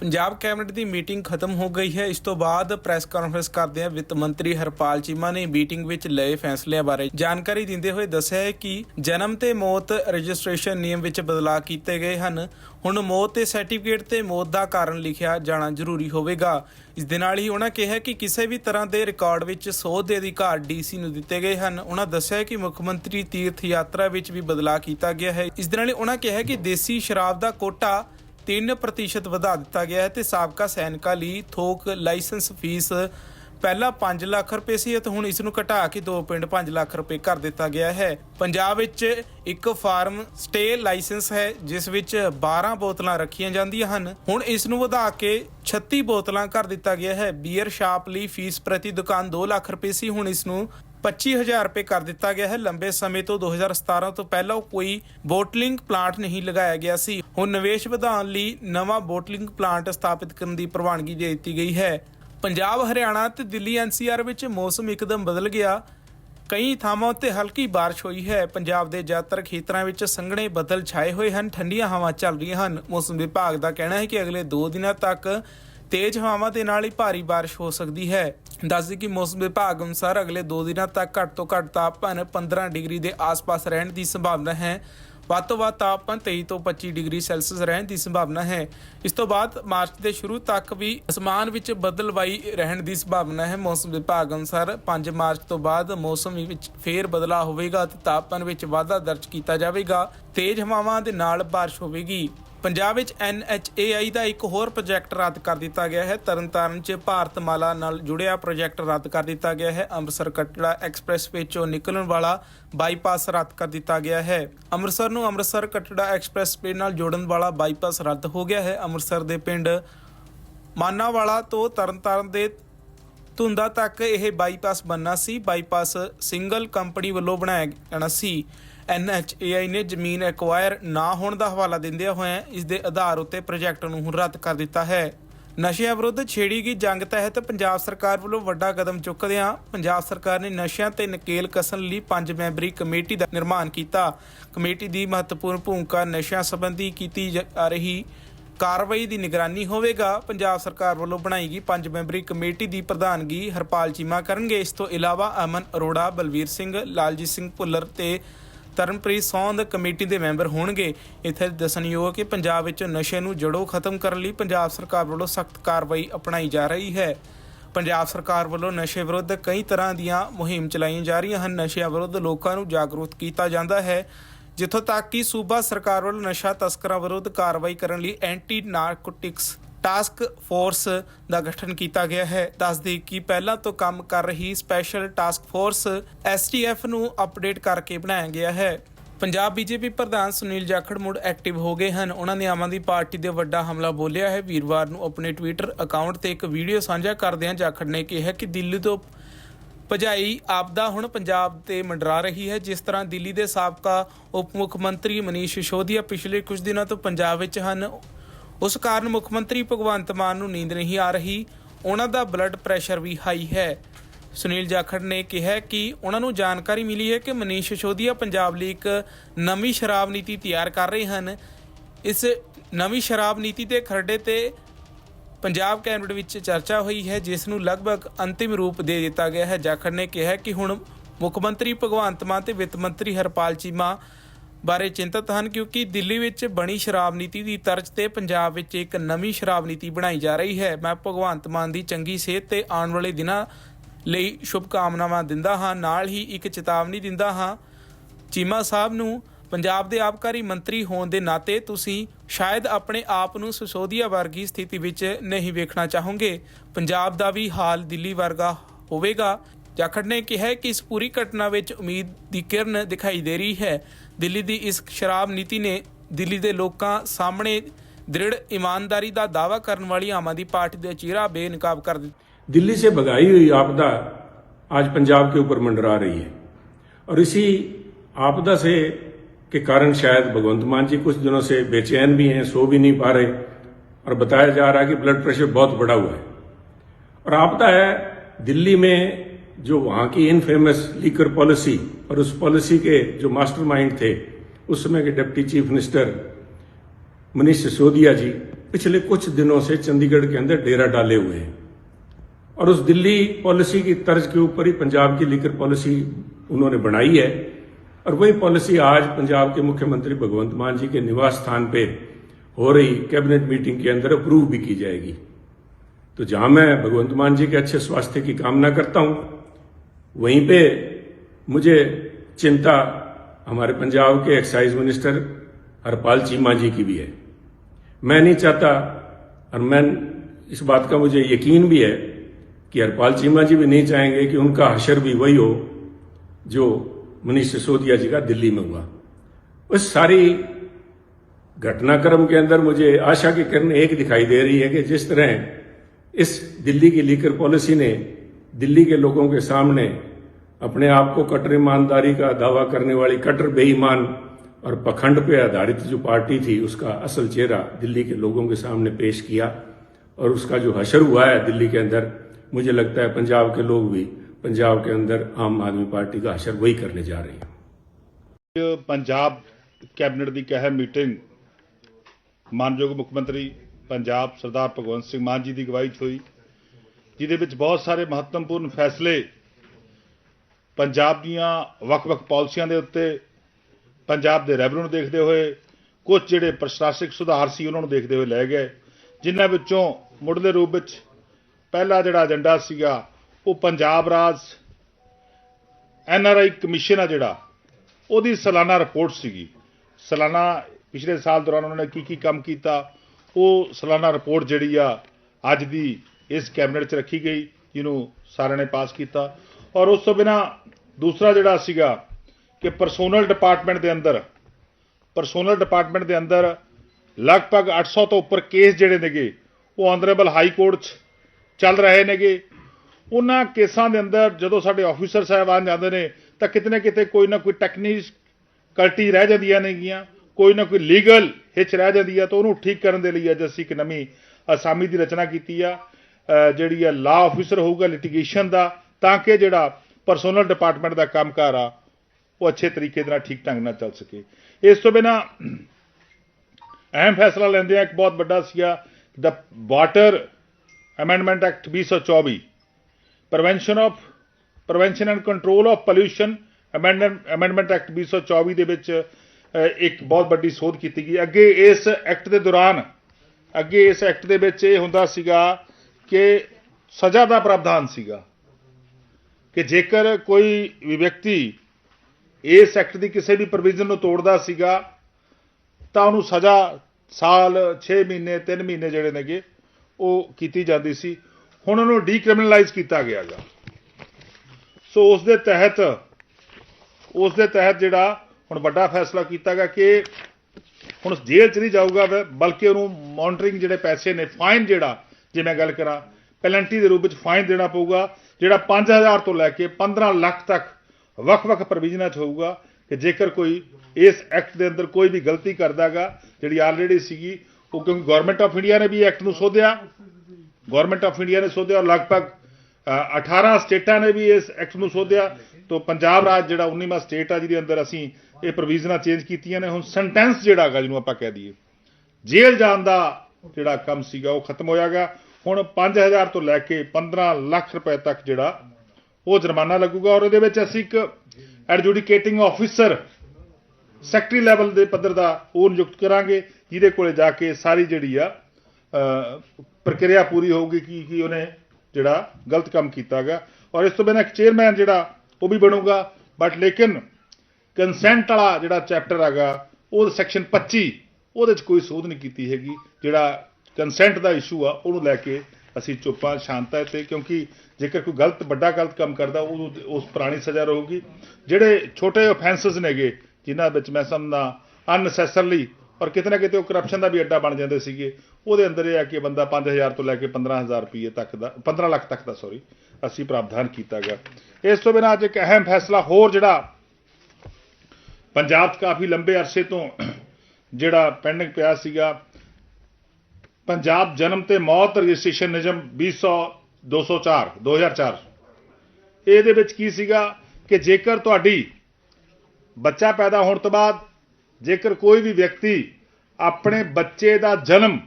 Punjab cabinet ਦੀ meeting ਖਤਮ ਹੋ ਗਈ ਹੈ। ਇਸ ਤੋਂ ਬਾਅਦ ਪ੍ਰੈਸ ਕਾਨਫਰੰਸ ਕਰਦੇ ਹਾਂ ਵਿੱਤ ਮੰਤਰੀ ਹਰਪਾਲ ਚੀਮਾ ਨੇ ਮੀਟਿੰਗ ਵਿੱਚ ਲਏ ਫੈਸਲਿਆਂ ਬਾਰੇ ਜਾਣਕਾਰੀ ਦਿੰਦੇ ਹੋਏ ਦੱਸਿਆ ਹੈ ਕਿ ਜਨਮ ਤੇ ਮੌਤ ਰਜਿਸਟ੍ਰੇਸ਼ਨ ਨਿਯਮ ਵਿੱਚ ਬਦਲਾਅ ਕੀਤੇ ਗਏ ਹਨ। ਹੁਣ ਮੌਤ ਦੇ ਸਰਟੀਫਿਕੇਟ ਤੇ ਮੌਤ ਦਾ ਕਾਰਨ ਲਿਖਿਆ ਜਾਣਾ ਜ਼ਰੂਰੀ ਹੋਵੇਗਾ। ਇਸ ਦੇ ਨਾਲ ਹੀ ਉਹਨਾਂ ਕਿਹਾ ਕਿ ਕਿਸੇ ਵੀ ਤਰ੍ਹਾਂ ਦੇ ਰਿਕਾਰਡ ਵਿੱਚ ਸੋਧ ਦੇ ਅਧਿਕਾਰ ਡੀਸੀ ਨੂੰ ਦਿੱਤੇ ਗਏ ਹਨ। ਉਹਨਾਂ ਦੱਸਿਆ ਕਿ ਮੁੱਖ ਮੰਤਰੀ ਤੀਰਥ ਯਾਤਰਾ ਵਿੱਚ ਵੀ ਬਦਲਾਅ ਕੀਤਾ ਗਿਆ ਹੈ। ਇਸ ਦੇ ਨਾਲ ਹੀ ਉਹਨਾਂ ਕਿਹਾ ਕਿ ਦੇਸੀ ਸ਼ਰਾਬ ਦਾ ਕੋਟਾ 3% ਵਧਾ ਦਿੱਤਾ ਗਿਆ ਹੈ ਤੇ ਸਾਬਕਾ ਸੈਨਿਕਾਂ ਲਈ ਥੋਕ ਲਾਇਸੈਂਸ ਫੀਸ ਪਹਿਲਾਂ 5 ਲੱਖ ਰੁਪਏ ਸੀ ਅਤੇ ਹੁਣ ਇਸ ਨੂੰ ਘਟਾ ਕੇ 2.5 ਲੱਖ ਰੁਪਏ ਕਰ ਦਿੱਤਾ ਗਿਆ ਹੈ। ਪੰਜਾਬ ਵਿੱਚ ਇੱਕ ਫਾਰਮ ਸਟੇ ਲਾਇਸੈਂਸ ਹੈ, ਜਿਸ ਵਿੱਚ 12 ਬੋਤਲਾਂ ਰੱਖੀਆਂ ਜਾਂਦੀਆਂ ਹਨ। ਹੁਣ ਇਸ ਨੂੰ ਵਧਾ ਕੇ 36 ਬੋਤਲਾਂ ਕਰ ਦਿੱਤਾ ਗਿਆ ਹੈ। ਬੀਅਰ ਸ਼ਾਪ ਲਈ ਫੀਸ ਪ੍ਰਤੀ ਦੁਕਾਨ 2 ਲੱਖ ਰੁਪਏ ਸੀ, ਹੁਣ ਇਸ ਨੂੰ 25000 ਰੁਪਏ ਕਰ ਦਿੱਤਾ ਗਿਆ ਹੈ। ਲੰਬੇ ਸਮੇਂ ਤੋਂ 2017 ਤੋਂ ਪਹਿਲਾਂ ਕੋਈ ਬੋਟਲਿੰਗ ਪਲਾਂਟ ਨਹੀਂ ਲਗਾਇਆ ਗਿਆ ਸੀ। ਹੁਣ ਨਿਵੇਸ਼ ਵਧਾਉਣ ਲਈ ਨਵਾਂ ਬੋਟਲਿੰਗ ਪਲਾਂਟ ਸਥਾਪਿਤ ਕਰਨ ਦੀ ਪ੍ਰਵਾਨਗੀ ਦੇ ਦਿੱਤੀ ਗਈ ਹੈ। ਪੰਜਾਬ, ਹਰਿਆਣਾ ਤੇ ਦਿੱਲੀ ਐਨਸੀਆਰ ਵਿੱਚ ਮੌਸਮ ਇੱਕਦਮ ਬਦਲ ਗਿਆ। ਕਈ ਥਾਵਾਂ ਉੱਤੇ ਹਲਕੀ ਬਾਰਿਸ਼ ਹੋਈ ਹੈ। ਪੰਜਾਬ ਦੇ ਜ਼ਿਆਦਾਤਰ ਖੇਤਰਾਂ ਵਿੱਚ ਸੰਘਣੇ ਬੱਦਲ ਛਾਏ ਹੋਏ ਹਨ। ਠੰਡੀਆਂ ਹਵਾਵਾਂ ਚੱਲ ਰਹੀਆਂ ਹਨ। ਮੌਸਮ ਵਿਭਾਗ ਦਾ ਕਹਿਣਾ ਹੈ ਕਿ ਅਗਲੇ 2 ਦਿਨਾਂ ਤੱਕ ਤੇਜ਼ ਹਵਾਵਾਂ ਦੇ ਨਾਲ ਹੀ ਭਾਰੀ ਬਾਰਿਸ਼ ਹੋ ਸਕਦੀ ਹੈ। ਦੱਸਦੇ ਕਿ ਮੌਸਮ ਵਿਭਾਗ ਅਨੁਸਾਰ ਅਗਲੇ 2 ਦਿਨਾਂ ਤੱਕ ਘੱਟ ਤੋਂ ਘੱਟ ਤਾਪਮਾਨ 15 ਡਿਗਰੀ ਦੇ ਆਸ-ਪਾਸ ਰਹਿਣ ਦੀ ਸੰਭਾਵਨਾ ਹੈ। ਵੱਧ ਤੋਂ ਵੱਧ ਤਾਪਮਾਨ 23 ਤੋਂ 25 ਡਿਗਰੀ ਸੈਲਸੀਅਸ ਰਹਿਣ ਦੀ ਸੰਭਾਵਨਾ ਹੈ। ਇਸ ਤੋਂ ਬਾਅਦ ਮਾਰਚ ਦੇ ਸ਼ੁਰੂ ਤੱਕ ਵੀ ਅਸਮਾਨ ਵਿੱਚ ਬਦਲਵਾਈ ਰਹਿਣ ਦੀ ਸੰਭਾਵਨਾ ਹੈ। ਮੌਸਮ ਵਿਭਾਗ ਅਨੁਸਾਰ 5 ਮਾਰਚ ਤੋਂ ਬਾਅਦ ਮੌਸਮ ਵਿੱਚ ਫੇਰ ਬਦਲਾਅ ਹੋਵੇਗਾ ਤੇ ਤਾਪਮਾਨ ਵਿੱਚ ਵਾਧਾ ਦਰਜ ਕੀਤਾ ਜਾਵੇਗਾ। ਤੇਜ਼ ਹਵਾਵਾਂ ਦੇ ਨਾਲ ਬਾਰਿਸ਼ ਹੋਵੇਗੀ। ਪੰਜਾਬ ਵਿੱਚ NHAI ਦਾ ਇੱਕ ਹੋਰ ਪ੍ਰੋਜੈਕਟ ਰੱਦ ਕਰ ਦਿੱਤਾ ਗਿਆ ਹੈ। ਤਰਨਤਾਰਨ 'ਚ ਭਾਰਤਮਾਲਾ ਨਾਲ ਜੁੜਿਆ ਪ੍ਰੋਜੈਕਟ ਰੱਦ ਕਰ ਦਿੱਤਾ ਗਿਆ ਹੈ। ਅੰਮ੍ਰਿਤਸਰ ਕਟੜਾ ਐਕਸਪ੍ਰੈਸਵੇ 'ਚੋਂ ਨਿਕਲਣ ਵਾਲਾ ਬਾਈਪਾਸ ਰੱਦ ਕਰ ਦਿੱਤਾ ਗਿਆ ਹੈ। ਅੰਮ੍ਰਿਤਸਰ ਨੂੰ ਅੰਮ੍ਰਿਤਸਰ ਕਟੜਾ ਐਕਸਪ੍ਰੈਸਵੇ ਨਾਲ ਜੋੜਨ ਵਾਲਾ ਬਾਈਪਾਸ ਰੱਦ ਹੋ ਗਿਆ ਹੈ। ਅੰਮ੍ਰਿਤਸਰ ਦੇ ਪਿੰਡ ਮਾਨਾਵਾਲਾ ਤੋਂ ਤਰਨਤਾਰਨ ਦੇ ਧੁੰਦਾ ਤੱਕ ਇਹ ਬਾਈਪਾਸ ਬੰਨਾ ਸੀ। ਬਾਈਪਾਸ ਸਿੰਗਲ ਕੰਪਨੀ ਵੱਲੋਂ ਬਣਾਇਆ ਜਾਣਾ ਸੀ। NHAI ਨੇ ਜ਼ਮੀਨ ਐਕਵਾਇਰ ਨਾ ਹੋਣ ਦਾ ਹਵਾਲਾ ਦਿੰਦਿਆਂ ਹੋਇਆਂ ਇਸ ਦੇ ਆਧਾਰ ਉੱਤੇ ਪ੍ਰੋਜੈਕਟ ਨੂੰ ਹੁਣ ਰੱਦ ਕਰ ਦਿੱਤਾ ਹੈ। ਨਸ਼ਿਆਂ ਵਿਰੁੱਧ ਛੇੜੀ ਗਈ ਜੰਗ ਤਹਿਤ ਪੰਜਾਬ ਸਰਕਾਰ ਵੱਲੋਂ ਵੱਡਾ ਕਦਮ ਚੁੱਕਦਿਆਂ ਪੰਜਾਬ ਸਰਕਾਰ ਨੇ ਨਸ਼ਿਆਂ ਤੇ ਨਕੇਲ ਕਸਣ ਲਈ ਪੰਜ ਮੈਂਬਰੀ ਕਮੇਟੀ ਦਾ ਨਿਰਮਾਣ ਕੀਤਾ। ਕਮੇਟੀ ਦੀ ਮਹੱਤਵਪੂਰਨ ਭੂਮਿਕਾ ਨਸ਼ਿਆਂ ਸੰਬੰਧੀ ਕੀਤੀ ਜਾ ਰਹੀ ਕਾਰਵਾਈ ਦੀ ਨਿਗਰਾਨੀ ਹੋਵੇਗਾ। ਪੰਜਾਬ ਸਰਕਾਰ ਵੱਲੋਂ ਬਣਾਈ ਗਈ ਪੰਜ ਮੈਂਬਰੀ ਕਮੇਟੀ ਦੀ ਪ੍ਰਧਾਨਗੀ ਹਰਪਾਲ ਚੀਮਾ ਕਰਨਗੇ। ਇਸ ਤੋਂ ਇਲਾਵਾ ਅਮਨ ਅਰੋੜਾ, ਬਲਵੀਰ ਸਿੰਘ, ਲਾਲਜੀਤ ਸਿੰਘ ਭੁੱਲਰ ਤੇ ਤਰਨਪ੍ਰੀਤ ਸੌਂਦ ਕਮੇਟੀ ਦੇ ਮੈਂਬਰ ਹੋਣਗੇ। ਇੱਥੇ ਦੱਸਣਯੋਗ ਹੈ ਕਿ ਪੰਜਾਬ ਵਿੱਚ ਨਸ਼ੇ ਨੂੰ ਜੜੋਂ ਖਤਮ ਕਰਨ ਲਈ ਪੰਜਾਬ ਸਰਕਾਰ ਵੱਲੋਂ ਸਖਤ ਕਾਰਵਾਈ ਅਪਣਾਈ ਜਾ ਰਹੀ ਹੈ। ਪੰਜਾਬ ਸਰਕਾਰ ਵੱਲੋਂ ਨਸ਼ੇ ਵਿਰੁੱਧ ਕਈ ਤਰ੍ਹਾਂ ਦੀਆਂ ਮੁਹਿੰਮ ਚਲਾਈਆਂ ਜਾ ਰਹੀਆਂ ਹਨ। ਨਸ਼ਿਆਂ ਵਿਰੁੱਧ ਲੋਕਾਂ ਨੂੰ ਜਾਗਰੂਕ ਕੀਤਾ ਜਾਂਦਾ ਹੈ, ਜਿੱਥੋਂ ਤੱਕ ਕਿ ਸੂਬਾ ਸਰਕਾਰ ਵੱਲੋਂ ਨਸ਼ਾ ਤਸਕਰਾਂ ਵਿਰੁੱਧ ਕਾਰਵਾਈ ਕਰਨ ਲਈ ਐਂਟੀ ਨਾਰਕੋਟਿਕਸ ਟਾਸਕ ਫੋਰਸ ਦਾ ਗਠਨ ਕੀਤਾ ਗਿਆ ਹੈ। ਦੱਸਦੇ ਕਿ ਪਹਿਲਾਂ ਤੋਂ ਕੰਮ ਕਰ ਰਹੀ ਸਪੈਸ਼ਲ ਟਾਸਕ ਫੋਰਸ ਐਸਟੀਐਫ ਨੂੰ ਅਪਡੇਟ ਕਰਕੇ ਬਣਾਇਆ ਗਿਆ ਹੈ। ਪੰਜਾਬ ਬੀਜੇਪੀ ਪ੍ਰਧਾਨ ਸੁਨੀਲ ਜਾਖੜ ਮੁੜ ਐਕਟਿਵ ਹੋ ਗਏ ਹਨ। ਉਹਨਾਂ ਨੇ ਆਮ ਆਦਮੀ ਪਾਰਟੀ ਦੇ ਵੱਡਾ ਹਮਲਾ ਬੋਲਿਆ ਹੈ। ਵੀਰਵਾਰ ਨੂੰ ਆਪਣੇ ਟਵਿੱਟਰ ਅਕਾਊਂਟ ਤੇ ਇੱਕ ਵੀਡੀਓ ਸਾਂਝਾ ਕਰਦਿਆਂ ਜਾਖੜ ਨੇ ਕਿਹਾ ਕਿ ਦਿੱਲੀ ਤੋਂ ਭਜਾਈ ਆਪਦਾ ਹੁਣ ਪੰਜਾਬ ਤੇ ਮੰਡਰਾ ਰਹੀ ਹੈ। ਜਿਸ ਤਰ੍ਹਾਂ ਦਿੱਲੀ ਦੇ ਸਾਬਕਾ ਉਪ ਮੁੱਖ ਮੰਤਰੀ ਮਨੀਸ਼ ਸਿਸੋਦੀਆ ਪਿਛਲੇ ਕੁਝ ਦਿਨਾਂ ਤੋਂ ਪੰਜਾਬ ਵਿੱਚ ਹਨ। ਉਸ ਕਾਰਨ ਮੁੱਖ ਮੰਤਰੀ ਭਗਵੰਤ ਮਾਨ ਨੂੰ ਨੀਂਦ ਨਹੀਂ ਆ ਰਹੀ। ਉਹਨਾਂ ਦਾ ਬਲੱਡ ਪ੍ਰੈਸ਼ਰ ਵੀ ਹਾਈ ਹੈ। ਸੁਨੀਲ ਜਾਖੜ ਨੇ ਕਿਹਾ ਕਿ ਉਹਨਾਂ ਨੂੰ ਜਾਣਕਾਰੀ ਮਿਲੀ ਹੈ ਕਿ ਮਨੀਸ਼ ਸਿਸੋਦੀਆ ਪੰਜਾਬ ਲਈ ਇੱਕ ਨਵੀਂ ਸ਼ਰਾਬ ਨੀਤੀ ਤਿਆਰ ਕਰ ਰਹੇ ਹਨ। ਇਸ ਨਵੀਂ ਸ਼ਰਾਬ ਨੀਤੀ ਦੇ ਖਰੜੇ ਤੇ ਪੰਜਾਬ ਕੈਬਨਿਟ ਵਿੱਚ ਚਰਚਾ ਹੋਈ ਹੈ, ਜਿਸ ਨੂੰ ਲਗਭਗ ਅੰਤਿਮ ਰੂਪ ਦੇ ਦਿੱਤਾ ਗਿਆ ਹੈ। ਜਾਖੜ ਨੇ ਕਿਹਾ ਕਿ ਹੁਣ ਮੁੱਖ ਮੰਤਰੀ ਭਗਵੰਤ ਮਾਨ ਤੇ ਵਿੱਤ ਮੰਤਰੀ ਹਰਪਾਲ ਚੀਮਾ ਬਾਰੇ ਚਿੰਤਤ ਹਨ ਕਿਉਂਕਿ ਦਿੱਲੀ ਵਿੱਚ ਬਣੀ ਸ਼ਰਾਬ ਨੀਤੀ ਦੀ ਤਰਜ਼ ਤੇ ਪੰਜਾਬ ਵਿੱਚ ਇੱਕ ਨਵੀਂ ਸ਼ਰਾਬ ਨੀਤੀ ਬਣਾਈ ਜਾ ਰਹੀ ਹੈ। ਮੈਂ ਭਗਵੰਤ ਮਾਨ ਦੀ ਚੰਗੀ ਸਿਹਤ ਤੇ ਆਉਣ ਵਾਲੇ ਦਿਨਾਂ ਲਈ ਸ਼ੁਭ ਕਾਮਨਾਵਾਂ ਦਿੰਦਾ ਹਾਂ। ਨਾਲ ਹੀ ਇੱਕ ਚੇਤਾਵਨੀ ਦਿੰਦਾ ਹਾਂ, ਚੀਮਾ ਸਾਹਿਬ ਨੂੰ, ਪੰਜਾਬ ਦੇ ਆਬਕਾਰੀ ਮੰਤਰੀ ਹੋਣ ਦੇ ਨਾਤੇ ਤੁਸੀਂ ਸ਼ਾਇਦ ਆਪਣੇ ਆਪ ਨੂੰ ਸਸੋਦੀਆ ਵਰਗੀ ਸਥਿਤੀ ਵਿੱਚ ਨਹੀਂ ਵੇਖਣਾ ਚਾਹੋਗੇ। ਪੰਜਾਬ ਦਾ ਵੀ ਹਾਲ ਦਿੱਲੀ ਵਰਗਾ ਹੋਵੇਗਾ। ਜਾਖੜ ਨੇ ਕਿਹਾ ਕਿ ਇਸ ਪੂਰੀ ਘਟਨਾ ਵਿੱਚ ਉਮੀਦ ਦੀ ਕਿਰਨ ਦਿਖਾਈ ਦੇ ਰਹੀ ਹੈ। ਦਿੱਲੀ ਦੀ ਇਸ ਸ਼ਰਾਬ ਨੀਤੀ ਨੇ ਦਿੱਲੀ ਦੇ ਲੋਕਾਂ ਸਾਹਮਣੇ ਦ੍ਰਿੜ ਇਮਾਨਦਾਰੀ ਦਾ ਦਾਅਵਾ ਕਰਨ ਵਾਲੀ ਆਮ ਆਦਮੀ ਪਾਰਟੀ ਦਾ ਚਿਹਰਾ ਬੇਨਕਾਬ ਕਰ ਦਿੱਤਾ दिल्ली से भगाई हुई आपदा आज पंजाब के ऊपर मंडरा रही है और इसी आपदा से के कारण शायद भगवंत मान जी कुछ दिनों से बेचैन भी हैं सो भी नहीं पा रहे और बताया जा रहा है कि ब्लड प्रेशर बहुत बढ़ा हुआ है और आपदा है दिल्ली में जो वहाँ की इनफेमस लीकर पॉलिसी और उस पॉलिसी के जो मास्टरमाइंड थे, उस समय के deputy chief minister Manish Sisodia ji पिछले कुछ दिनों से चंडीगढ़ के अंदर डेरा डाले हुए हैं। और उस दिल्ली पॉलिसी की तर्ज के ऊपर ही पंजाब की लीकर पॉलिसी उन्होंने बनाई है। और वही पॉलिसी आज पंजाब के मुख्यमंत्री भगवंत मान जी के निवास स्थान पे हो रही कैबिनेट मीटिंग के अंदर अप्रूव भी की जाएगी। तो जहाँ मैं भगवंत मान जी के अच्छे स्वास्थ्य की कामना करता हूँ वहीं पे मुझे चिंता हमारे पंजाब के एक्साइज मिनिस्टर हरपाल चीमा जी की भी है। मैं नहीं चाहता और मैं इस बात का मुझे यकीन भी है कि हरपाल चीमा जी भी नहीं चाहेंगे कि उनका हशर भी वही हो जो मनीष सिसोदिया जी का दिल्ली में हुआ। उस सारी घटनाक्रम के अंदर मुझे आशा की किरण एक दिखाई दे रही है कि जिस तरह इस दिल्ली की लीकर पॉलिसी ने दिल्ली के लोगों के सामने अपने आप को कट्टर ईमानदारी का दावा करने वाली कट्टर बेईमान और पखंड पे आधारित जो पार्टी थी उसका असल चेहरा दिल्ली के लोगों के सामने पेश किया और उसका जो हशर हुआ है दिल्ली के अंदर मुझे लगता है पंजाब के लोग भी पंजाब के अंदर आम आदमी पार्टी का हशर वही करने जा रहे हैं ਪੰਜਾਬ ਕੈਬਨਿਟ ਦੀ ਕਹਿ ਮੀਟਿੰਗ ਮਾਨਯੋਗ ਮੁੱਖ ਮੰਤਰੀ ਪੰਜਾਬ ਸਰਦਾਰ ਭਗਵੰਤ ਸਿੰਘ ਮਾਨ ਜੀ ਦੀ ਅਗਵਾਈ 'ਚ ਹੋਈ ਜਿਹਦੇ ਵਿੱਚ ਬਹੁਤ ਸਾਰੇ ਮਹੱਤਵਪੂਰਨ ਫੈਸਲੇ ਪੰਜਾਬ ਦੀਆਂ ਵੱਖ-ਵੱਖ ਪਾਲਿਸੀਆਂ ਦੇ ਉੱਤੇ, ਪੰਜਾਬ ਦੇ ਰੈਵਨਿਊ ਨੂੰ ਦੇਖਦੇ ਹੋਏ ਕੁਝ ਜਿਹੜੇ ਪ੍ਰਸ਼ਾਸਨਿਕ ਸੁਧਾਰ ਸੀ ਉਹਨਾਂ ਨੂੰ ਦੇਖਦੇ ਹੋਏ ਲੈ ਗਏ, ਜਿਨ੍ਹਾਂ ਵਿੱਚੋਂ ਮੁੱਢਲੇ ਰੂਪ ਵਿੱਚ ਪਹਿਲਾ ਜਿਹੜਾ ਏਜੰਡਾ ਸੀਗਾ, ਉਹ ਪੰਜਾਬ ਰਾਜ ਐੱਨ ਆਰ ਆਈ ਕਮਿਸ਼ਨ ਆ ਜਿਹੜਾ, ਉਹਦੀ ਸਾਲਾਨਾ ਰਿਪੋਰਟ ਸੀਗੀ। ਸਾਲਾਨਾ ਪਿਛਲੇ ਸਾਲ ਦੌਰਾਨ ਉਹਨਾਂ ਨੇ ਕੀ ਕੀ ਕੰਮ ਕੀਤਾ, ਉਹ ਸਾਲਾਨਾ ਰਿਪੋਰਟ ਜਿਹੜੀ ਆ, ਅੱਜ ਦੀ ਇਸ ਕੈਬਨਿਟ 'ਚ ਰੱਖੀ ਗਈ, ਜਿਹਨੂੰ ਸਾਰਿਆਂ ਨੇ ਪਾਸ ਕੀਤਾ। ਔਰ ਉਸ ਤੋਂ ਬਿਨਾ ਦੂਸਰਾ ਜਿਹੜਾ ਸੀਗਾ ਕਿ ਪਰਸੋਨਲ ਡਿਪਾਰਟਮੈਂਟ ਦੇ ਅੰਦਰ ਪਰਸੋਨਲ ਡਿਪਾਰਟਮੈਂਟ ਦੇ ਅੰਦਰ ਲਗਭਗ 800 ਤੋਂ ਉੱਪਰ ਕੇਸ ਜਿਹੜੇ ਨੇਗੇ, ਉਹ ਆਨਰੇਬਲ ਹਾਈ ਕੋਰਟ 'ਚ ਚੱਲ ਰਹੇ ਨੇਗੇ। ਉਹਨਾਂ ਕੇਸਾਂ ਦੇ ਅੰਦਰ ਜਦੋਂ ਸਾਡੇ ਆਫੀਸਰ ਸਾਹਿਬਾਨ ਜਾਂਦੇ ਨੇ, ਤਾਂ ਕਿਤੇ ਨਾ ਕਿਤੇ ਕੋਈ ਨਾ ਕੋਈ ਟੈਕਨੀਕਲਟੀ ਰਹਿ ਜਾਂਦੀਆਂ ਨੇਗੀਆਂ, ਕੋਈ ਨਾ ਕੋਈ ਲੀਗਲ ਹਿੱਚ ਰਹਿ ਜਾਂਦੀ ਆ, ਤਾਂ ਉਹਨੂੰ ਠੀਕ ਕਰਨ ਦੇ ਲਈ ਅੱਜ ਅਸੀਂ ਇੱਕ ਨਵੀਂ ਅਸਾਮੀ ਦੀ ਰਚਨਾ ਕੀਤੀ ਆ। ਜਿਹੜੀ ਆ ਲਾ ਆਫੀਸਰ ਹੋਊਗਾ ਲਿਟੀਗੇਸ਼ਨ ਦਾ, ਤਾਂ ਕਿ ਜਿਹੜਾ ਪਰਸੋਨਲ ਡਿਪਾਰਟਮੈਂਟ ਦਾ ਕੰਮਕਾਰ ਆ, ਉਹ ਅੱਛੇ ਤਰੀਕੇ ਦੇ ਨਾਲ ਠੀਕ ਢੰਗ ਨਾਲ ਚੱਲ ਸਕੇ। ਇਸ ਤੋਂ ਬਿਨਾ ਅਹਿਮ ਫੈਸਲਾ ਲੈਂਦੇ ਆ, ਇੱਕ ਬਹੁਤ ਵੱਡਾ ਸੀਗਾ ਦਾ water amendment act 2024 prevention of prevention and control of pollution amendment act 2024 ਦੇ ਵਿੱਚ ਇੱਕ ਬਹੁਤ ਵੱਡੀ ਸੋਧ ਕੀਤੀ ਗਈ। ਅੱਗੇ ਇਸ ਐਕਟ ਦੇ ਦੌਰਾਨ, ਅੱਗੇ ਇਸ ਐਕਟ ਦੇ ਵਿੱਚ ਇਹ ਹੁੰਦਾ ਸੀਗਾ ਕਿ ਸਜ਼ਾ ਦਾ ਪ੍ਰਾਵਧਾਨ ਸੀਗਾ ਕਿ ਜੇਕਰ ਕੋਈ ਵਿਅਕਤੀ ਇਸ ਐਕਟ ਦੀ ਕਿਸੇ ਵੀ ਪ੍ਰੋਵੀਜ਼ਨ ਨੂੰ ਤੋੜਦਾ ਸੀਗਾ, ਤਾਂ ਉਹਨੂੰ ਸਜ਼ਾ ਸਾਲ 6 ਮਹੀਨੇ 3 ਮਹੀਨੇ ਜਿਹੜੇ ਨੇਗੇ, ਉਹ ਕੀਤੀ ਜਾਂਦੀ ਸੀ। ਹੁਣ ਉਹਨੂੰ ਡੀਕ੍ਰਿਮੀਨਲਾਈਜ਼ ਕੀਤਾ ਗਿਆ ਗਾ। ਸੋ ਉਸ ਦੇ ਤਹਿਤ, ਉਸ ਦੇ ਤਹਿਤ ਜਿਹੜਾ ਹੁਣ ਵੱਡਾ ਫੈਸਲਾ ਕੀਤਾ ਗਿਆ ਕਿ ਹੁਣ ਜੇਲ੍ਹ ਚ ਨਹੀਂ ਜਾਊਗਾ, ਬਲਕਿ ਉਹਨੂੰ ਮੌਨਟਰਿੰਗ ਜਿਹੜੇ ਪੈਸੇ ਨੇ, ਫਾਈਨ ਜਿਹੜਾ ਜੇ ਮੈਂ ਗੱਲ ਕਰਾਂ ਪੈਨਲਟੀ ਦੇ ਰੂਪ ਵਿੱਚ ਫਾਈਨ ਦੇਣਾ ਪਊਗਾ ਜਿਹੜਾ 5000 ਤੋਂ ਲੈ ਕੇ 15 ਲੱਖ ਤੱਕ ਵੱਖ-ਵੱਖ ਪ੍ਰੋਵੀਜ਼ਨਾਂ 'ਚ ਹੋਊਗਾ ਕਿ ਜੇਕਰ ਕੋਈ ਇਸ ਐਕਟ ਦੇ ਅੰਦਰ ਕੋਈ ਵੀ ਗਲਤੀ ਕਰਦਾਗਾ ਜਿਹੜੀ ਆਲਰੇਡੀ ਸੀਗੀ ਉਹ ਕਿਉਂਕਿ ਗਵਰਨਮੈਂਟ ਆਫ ਇੰਡੀਆ ਨੇ ਵੀ ਐਕਟ ਨੂੰ ਸੋਧਿਆ ਗਵਰਨਮੈਂਟ ਆਫ ਇੰਡੀਆ ਨੇ ਸੋਧਿਆ ਔਰ ਲਗਭਗ ਅ, 18 ਸਟੇਟਾਂ ਨੇ ਵੀ ਇਸ ਐਕਟ ਨੂੰ ਸੋਧਿਆ ਤੋਂ ਪੰਜਾਬ ਰਾਜ ਜਿਹੜਾ 19ਵਾਂ ਸਟੇਟ ਆ ਜਿਹਦੇ ਅੰਦਰ ਅਸੀਂ ਇਹ ਪ੍ਰੋਵੀਜ਼ਨਾਂ ਚੇਂਜ ਕੀਤੀਆਂ ਨੇ ਹੁਣ ਸੈਂਟੈਂਸ ਜਿਹੜਾ ਹੈਗਾ ਜਿਹਨੂੰ ਆਪਾਂ ਕਹਿ ਦਈਏ ਜੇਲ੍ਹ ਜਾਣ ਦਾ ਜਿਹੜਾ ਕੰਮ ਸੀਗਾ ਉਹ ਖਤਮ ਹੋਇਆਗਾ। ਹੁਣ 5000 ਤੋਂ ਲੈ ਕੇ 15 ਲੱਖ ਰੁਪਏ ਤੱਕ ਜਿਹੜਾ ਉਹ ਜੁਰਮਾਨਾ ਲੱਗੂਗਾ ਔਰ ਇਹਦੇ ਵਿੱਚ ਅਸੀਂ ਇੱਕ ਐਡਜੂਡੀਕੇਟਿੰਗ ਆਫੀਸਰ ਸੈਕਟਰੀ ਲੈਵਲ ਦੇ ਪੱਧਰ ਦਾ ਉਹ ਨਿਯੁਕਤ ਕਰਾਂਗੇ, ਜਿਹਦੇ ਕੋਲੇ ਜਾ ਕੇ ਸਾਰੀ ਜਿਹੜੀ ਆ ਪ੍ਰਕਿਰਿਆ ਪੂਰੀ ਹੋਊਗੀ, ਕਿ ਕਿ ਉਹਨੇ ਜਿਹੜਾ ਗਲਤ ਕੰਮ ਕੀਤਾਗਾ। ਔਰ ਇਸ ਤੋਂ ਬਿਨਾਂ ਇੱਕ ਚੇਅਰਮੈਨ ਜਿਹੜਾ ਉਹ ਵੀ ਬਣੂਗਾ ਬਟ ਲੇਕਿਨ ਕੰਸੈਂਟ ਵਾਲਾ ਜਿਹੜਾ ਚੈਪਟਰ ਹੈਗਾ, ਉਹ ਸੈਕਸ਼ਨ 25 ਉਹਦੇ 'ਚ ਕੋਈ ਸੋਧ ਨਹੀਂ ਕੀਤੀ ਹੈਗੀ। ਜਿਹੜਾ ਕੰਸੈਂਟ ਦਾ ਇਸ਼ੂ ਆ, ਉਹਨੂੰ ਲੈ ਕੇ ਅਸੀਂ ਚੁੱਪਾਂ ਸ਼ਾਂਤਾ ਤੇ ਕਿਉਂਕਿ ਜੇਕਰ ਕੋਈ ਗਲਤ, ਵੱਡਾ ਗਲਤ ਕੰਮ ਕਰਦਾ ਉਹ ਉਸ ਪੁਰਾਣੀ ਸਜ਼ਾ ਰਹੂਗੀ। ਜਿਹੜੇ ਛੋਟੇ ਆਫੈਂਸਸ ਨੇਗੇ, ਜਿਨ੍ਹਾਂ ਵਿੱਚ ਮੈਂ ਸਮਝਦਾ ਅਨਨੈਸੈਸਰਲੀ ਔਰ ਕਿਤੇ ਨਾ ਕਿਤੇ ਉਹ ਕਰਪਸ਼ਨ ਦਾ ਵੀ ਅੱਡਾ ਬਣ ਜਾਂਦੇ ਸੀਗੇ, ਉਹਦੇ ਅੰਦਰ ਇਹ ਆ ਕਿ ਬੰਦਾ 5000 ਤੋਂ ਲੈ ਕੇ 15000 ਰੁਪਏ ਤੱਕ ਦਾ 15 ਲੱਖ ਤੱਕ ਦਾ ਸੌਰੀ ਅਸੀਂ ਪ੍ਰਾਵਧਾਨ ਕੀਤਾ ਗਿਆ ਇਸ ਤੋਂ ਬਿਨਾਂ ਅੱਜ ਇੱਕ ਅਹਿਮ ਫੈਸਲਾ ਹੋਰ ਜਿਹੜਾ ਪੰਜਾਬ 'ਚ ਕਾਫੀ ਲੰਬੇ ਅਰਸੇ ਤੋਂ ਜਿਹੜਾ ਪੈਂਡਿੰਗ ਪਿਆ ਸੀਗਾ, ਪੰਜਾਬ ਜਨਮ ਤੇ ਮੌਤ ਰਜਿਸਟ੍ਰੇਸ਼ਨ ਨਿਯਮ 200 204 2004 ਇਹਦੇ ਵਿੱਚ ਕੀ ਸੀਗਾ ਕਿ ਜੇਕਰ ਤੁਹਾਡੀ ਬੱਚਾ ਪੈਦਾ ਹੋਣ ਤੋਂ ਬਾਅਦ ਜੇਕਰ ਕੋਈ ਵੀ ਵਿਅਕਤੀ ਆਪਣੇ ਬੱਚੇ ਦਾ ਜਨਮ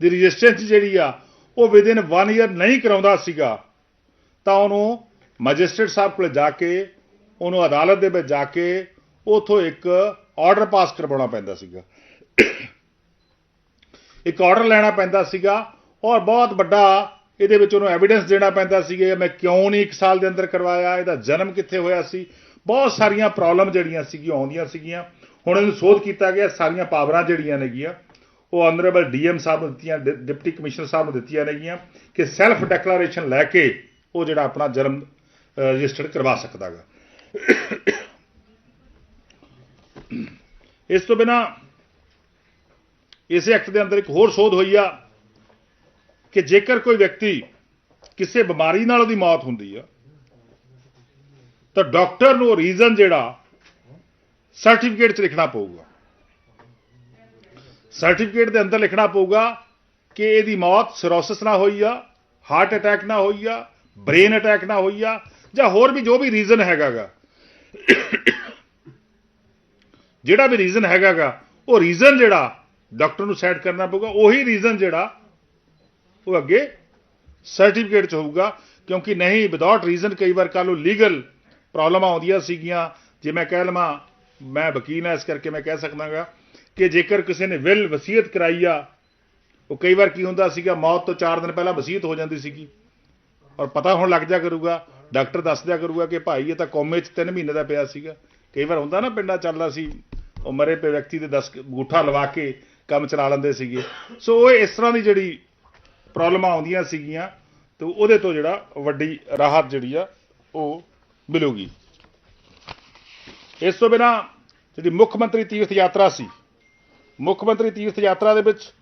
ਦੀ ਰਜਿਸਟ੍ਰੇਸ਼ਨ ਜਿਹੜੀ ਆ, ਉਹ ਵਿਦਿਨ 1 ਇਅਰ ਨਹੀਂ ਕਰਾਉਂਦਾ ਸੀਗਾ, ਤਾਂ ਉਹਨੂੰ ਮੈਜਿਸਟ੍ਰੇਟ ਸਾਹਿਬ ਕੋਲ ਜਾ ਕੇ, ਉਹਨੂੰ ਅਦਾਲਤ ਦੇ ਵਿੱਚ ਜਾ ਕੇ, ਉਥੋਂ ਇੱਕ ਆਰਡਰ ਪਾਸ ਕਰਵਾਉਣਾ ਪੈਂਦਾ ਸੀਗਾ। ਇੱਕ ਆਰਡਰ ਲੈਣਾ ਪੈਂਦਾ ਸੀਗਾ ਔਰ ਬਹੁਤ ਵੱਡਾ ਇਹਦੇ ਵਿੱਚ ਉਹਨੂੰ ਐਵੀਡੈਂਸ ਦੇਣਾ ਪੈਂਦਾ ਸੀਗਾ ਮੈਂ ਕਿਉਂ ਨਹੀਂ ਇੱਕ ਸਾਲ ਦੇ ਅੰਦਰ ਕਰਵਾਇਆ, ਇਹਦਾ ਜਨਮ ਕਿੱਥੇ ਹੋਇਆ ਸੀ। ਬਹੁਤ ਸਾਰੀਆਂ ਪ੍ਰੋਬਲਮ ਜਿਹੜੀਆਂ ਸੀਗੀਆਂ, ਆਉਂਦੀਆਂ ਸੀਗੀਆਂ। ਹੁਣ ਇਹਨੂੰ ਸੋਧ ਕੀਤਾ ਗਿਆ, ਸਾਰੀਆਂ ਪਾਵਰਾਂ ਜਿਹੜੀਆਂ ਨੇਗੀਆਂ, ਉਹ ਆਨਰੇਬਲ ਡੀਐਮ ਸਾਹਿਬ ਨੂੰ ਦਿੱਤੀਆਂ, ਡਿ- ਡਿਪਟੀ ਕਮਿਸ਼ਨਰ ਸਾਹਿਬ ਨੂੰ ਦਿੱਤੀਆਂ ਨੇਗੀਆਂ ਕਿ ਸੈਲਫ ਡੈਕਲੇਰੇਸ਼ਨ ਲੈ ਕੇ ਉਹ ਜਿਹੜਾ ਆਪਣਾ ਜਨਮ ਰਜਿਸਟਰਡ ਕਰਵਾ ਸਕਦਾਗਾ ਇਸ ਤੋਂ ਬਿਨਾ ਇਸੇ ਐਕਟ ਦੇ ਅੰਦਰ ਇੱਕ ਹੋਰ ਸੋਧ ਹੋਈ ਆ ਕਿ ਜੇਕਰ ਕੋਈ ਵਿਅਕਤੀ ਕਿਸੇ ਬਿਮਾਰੀ ਨਾਲ ਉਹਦੀ ਮੌਤ ਹੁੰਦੀ ਆ, ਤਾਂ ਡਾਕਟਰ ਨੂੰ ਰੀਜ਼ਨ ਜਿਹੜਾ ਸਰਟੀਫਿਕੇਟ 'ਚ ਲਿਖਣਾ ਪਊਗਾ। ਸਰਟੀਫਿਕੇਟ ਦੇ ਅੰਦਰ ਲਿਖਣਾ ਪਊਗਾ ਕਿ ਇਹਦੀ ਮੌਤ ਸਿਰੋਸਿਸ ਨਾਲ ਹੋਈ ਆ ਹਾਰਟ ਅਟੈਕ ਨਾਲ ਹੋਈ ਆ ਬ੍ਰੇਨ ਅਟੈਕ ਨਾਲ ਹੋਈ ਆ, ਜਾਂ ਹੋਰ ਵੀ ਜੋ ਵੀ ਰੀਜ਼ਨ ਹੈਗਾਗਾ। ਜਿਹੜਾ ਵੀ ਰੀਜ਼ਨ ਹੈਗਾਗਾ, ਉਹ ਰੀਜ਼ਨ ਜਿਹੜਾ ਡਾਕਟਰ ਨੂੰ ਸੈਟ ਕਰਨਾ ਪਊਗਾ, ਉਹੀ ਰੀਜ਼ਨ ਜਿਹੜਾ ਉਹ ਅੱਗੇ ਸਰਟੀਫਿਕੇਟ ਚ ਹੋਊਗਾ, ਕਿਉਂਕਿ ਨਹੀਂ ਵਿਦਆਊਟ ਰੀਜ਼ਨ ਕਈ ਵਾਰ ਕੱਲ ਨੂੰ ਲੀਗਲ ਪ੍ਰੋਬਲਮਾਂ ਆਉਂਦੀਆਂ ਸੀਗੀਆਂ। ਜੇ ਮੈਂ ਕਹਿ ਲਵਾਂ, ਮੈਂ ਵਕੀਲ ਹਾਂ, ਇਸ ਕਰਕੇ ਮੈਂ ਕਹਿ ਸਕਦਾਗਾ ਕਿ ਜੇਕਰ ਕਿਸੇ ਨੇ ਵਿਲ ਵਸੀਅਤ ਕਰਾਈ ਆ, ਉਹ ਕਈ ਵਾਰ ਕੀ ਹੁੰਦਾ ਸੀਗਾ, ਮੌਤ ਤੋਂ 4 ਦਿਨ ਪਹਿਲਾਂ ਵਸੀਅਤ ਹੋ ਜਾਂਦੀ ਸੀਗੀ। ਔਰ ਪਤਾ ਹੁਣ ਲੱਗ ਜਾ ਕਰੂਗਾ ਡਾਕਟਰ ਦੱਸ ਦਿਆ ਕਰੂਗਾ ਕਿ ਭਾਈ ਇਹ ਤਾਂ ਕੋਮੇ 'ਚ 3 ਮਹੀਨੇ ਦਾ ਪਿਆ ਸੀਗਾ। ਕਈ ਵਾਰ ਹੁੰਦਾ ਨਾ, ਪਿੰਡਾਂ ਚੱਲਦਾ ਸੀ ਉਹ ਮਰੇ ਪਏ ਵਿਅਕਤੀ ਦੇ 10 ਗੂਠਾ ਲਵਾ ਕੇ ਕੰਮ ਚਲਾ ਲੈਂਦੇ ਸੀਗੇ। ਸੋ ਉਹ ਇਸ ਤਰ੍ਹਾਂ ਦੀ ਜਿਹੜੀ ਪ੍ਰੋਬਲਮਾਂ ਆਉਂਦੀਆਂ ਸੀਗੀਆਂ, ਤੇ ਉਹਦੇ ਤੋਂ ਜਿਹੜਾ ਵੱਡੀ ਰਾਹਤ ਜਿਹੜੀ ਆ, ਉਹ ਮਿਲੂਗੀ। ਇਸ ਤੋਂ ਬਿਨਾ ਜਿਹੜੀ ਮੁੱਖ ਮੰਤਰੀ ਤੀਰਥ ਯਾਤਰਾ ਸੀ, ਮੁੱਖ ਮੰਤਰੀ ਤੀਰਥ ਯਾਤਰਾ ਦੇ ਵਿੱਚ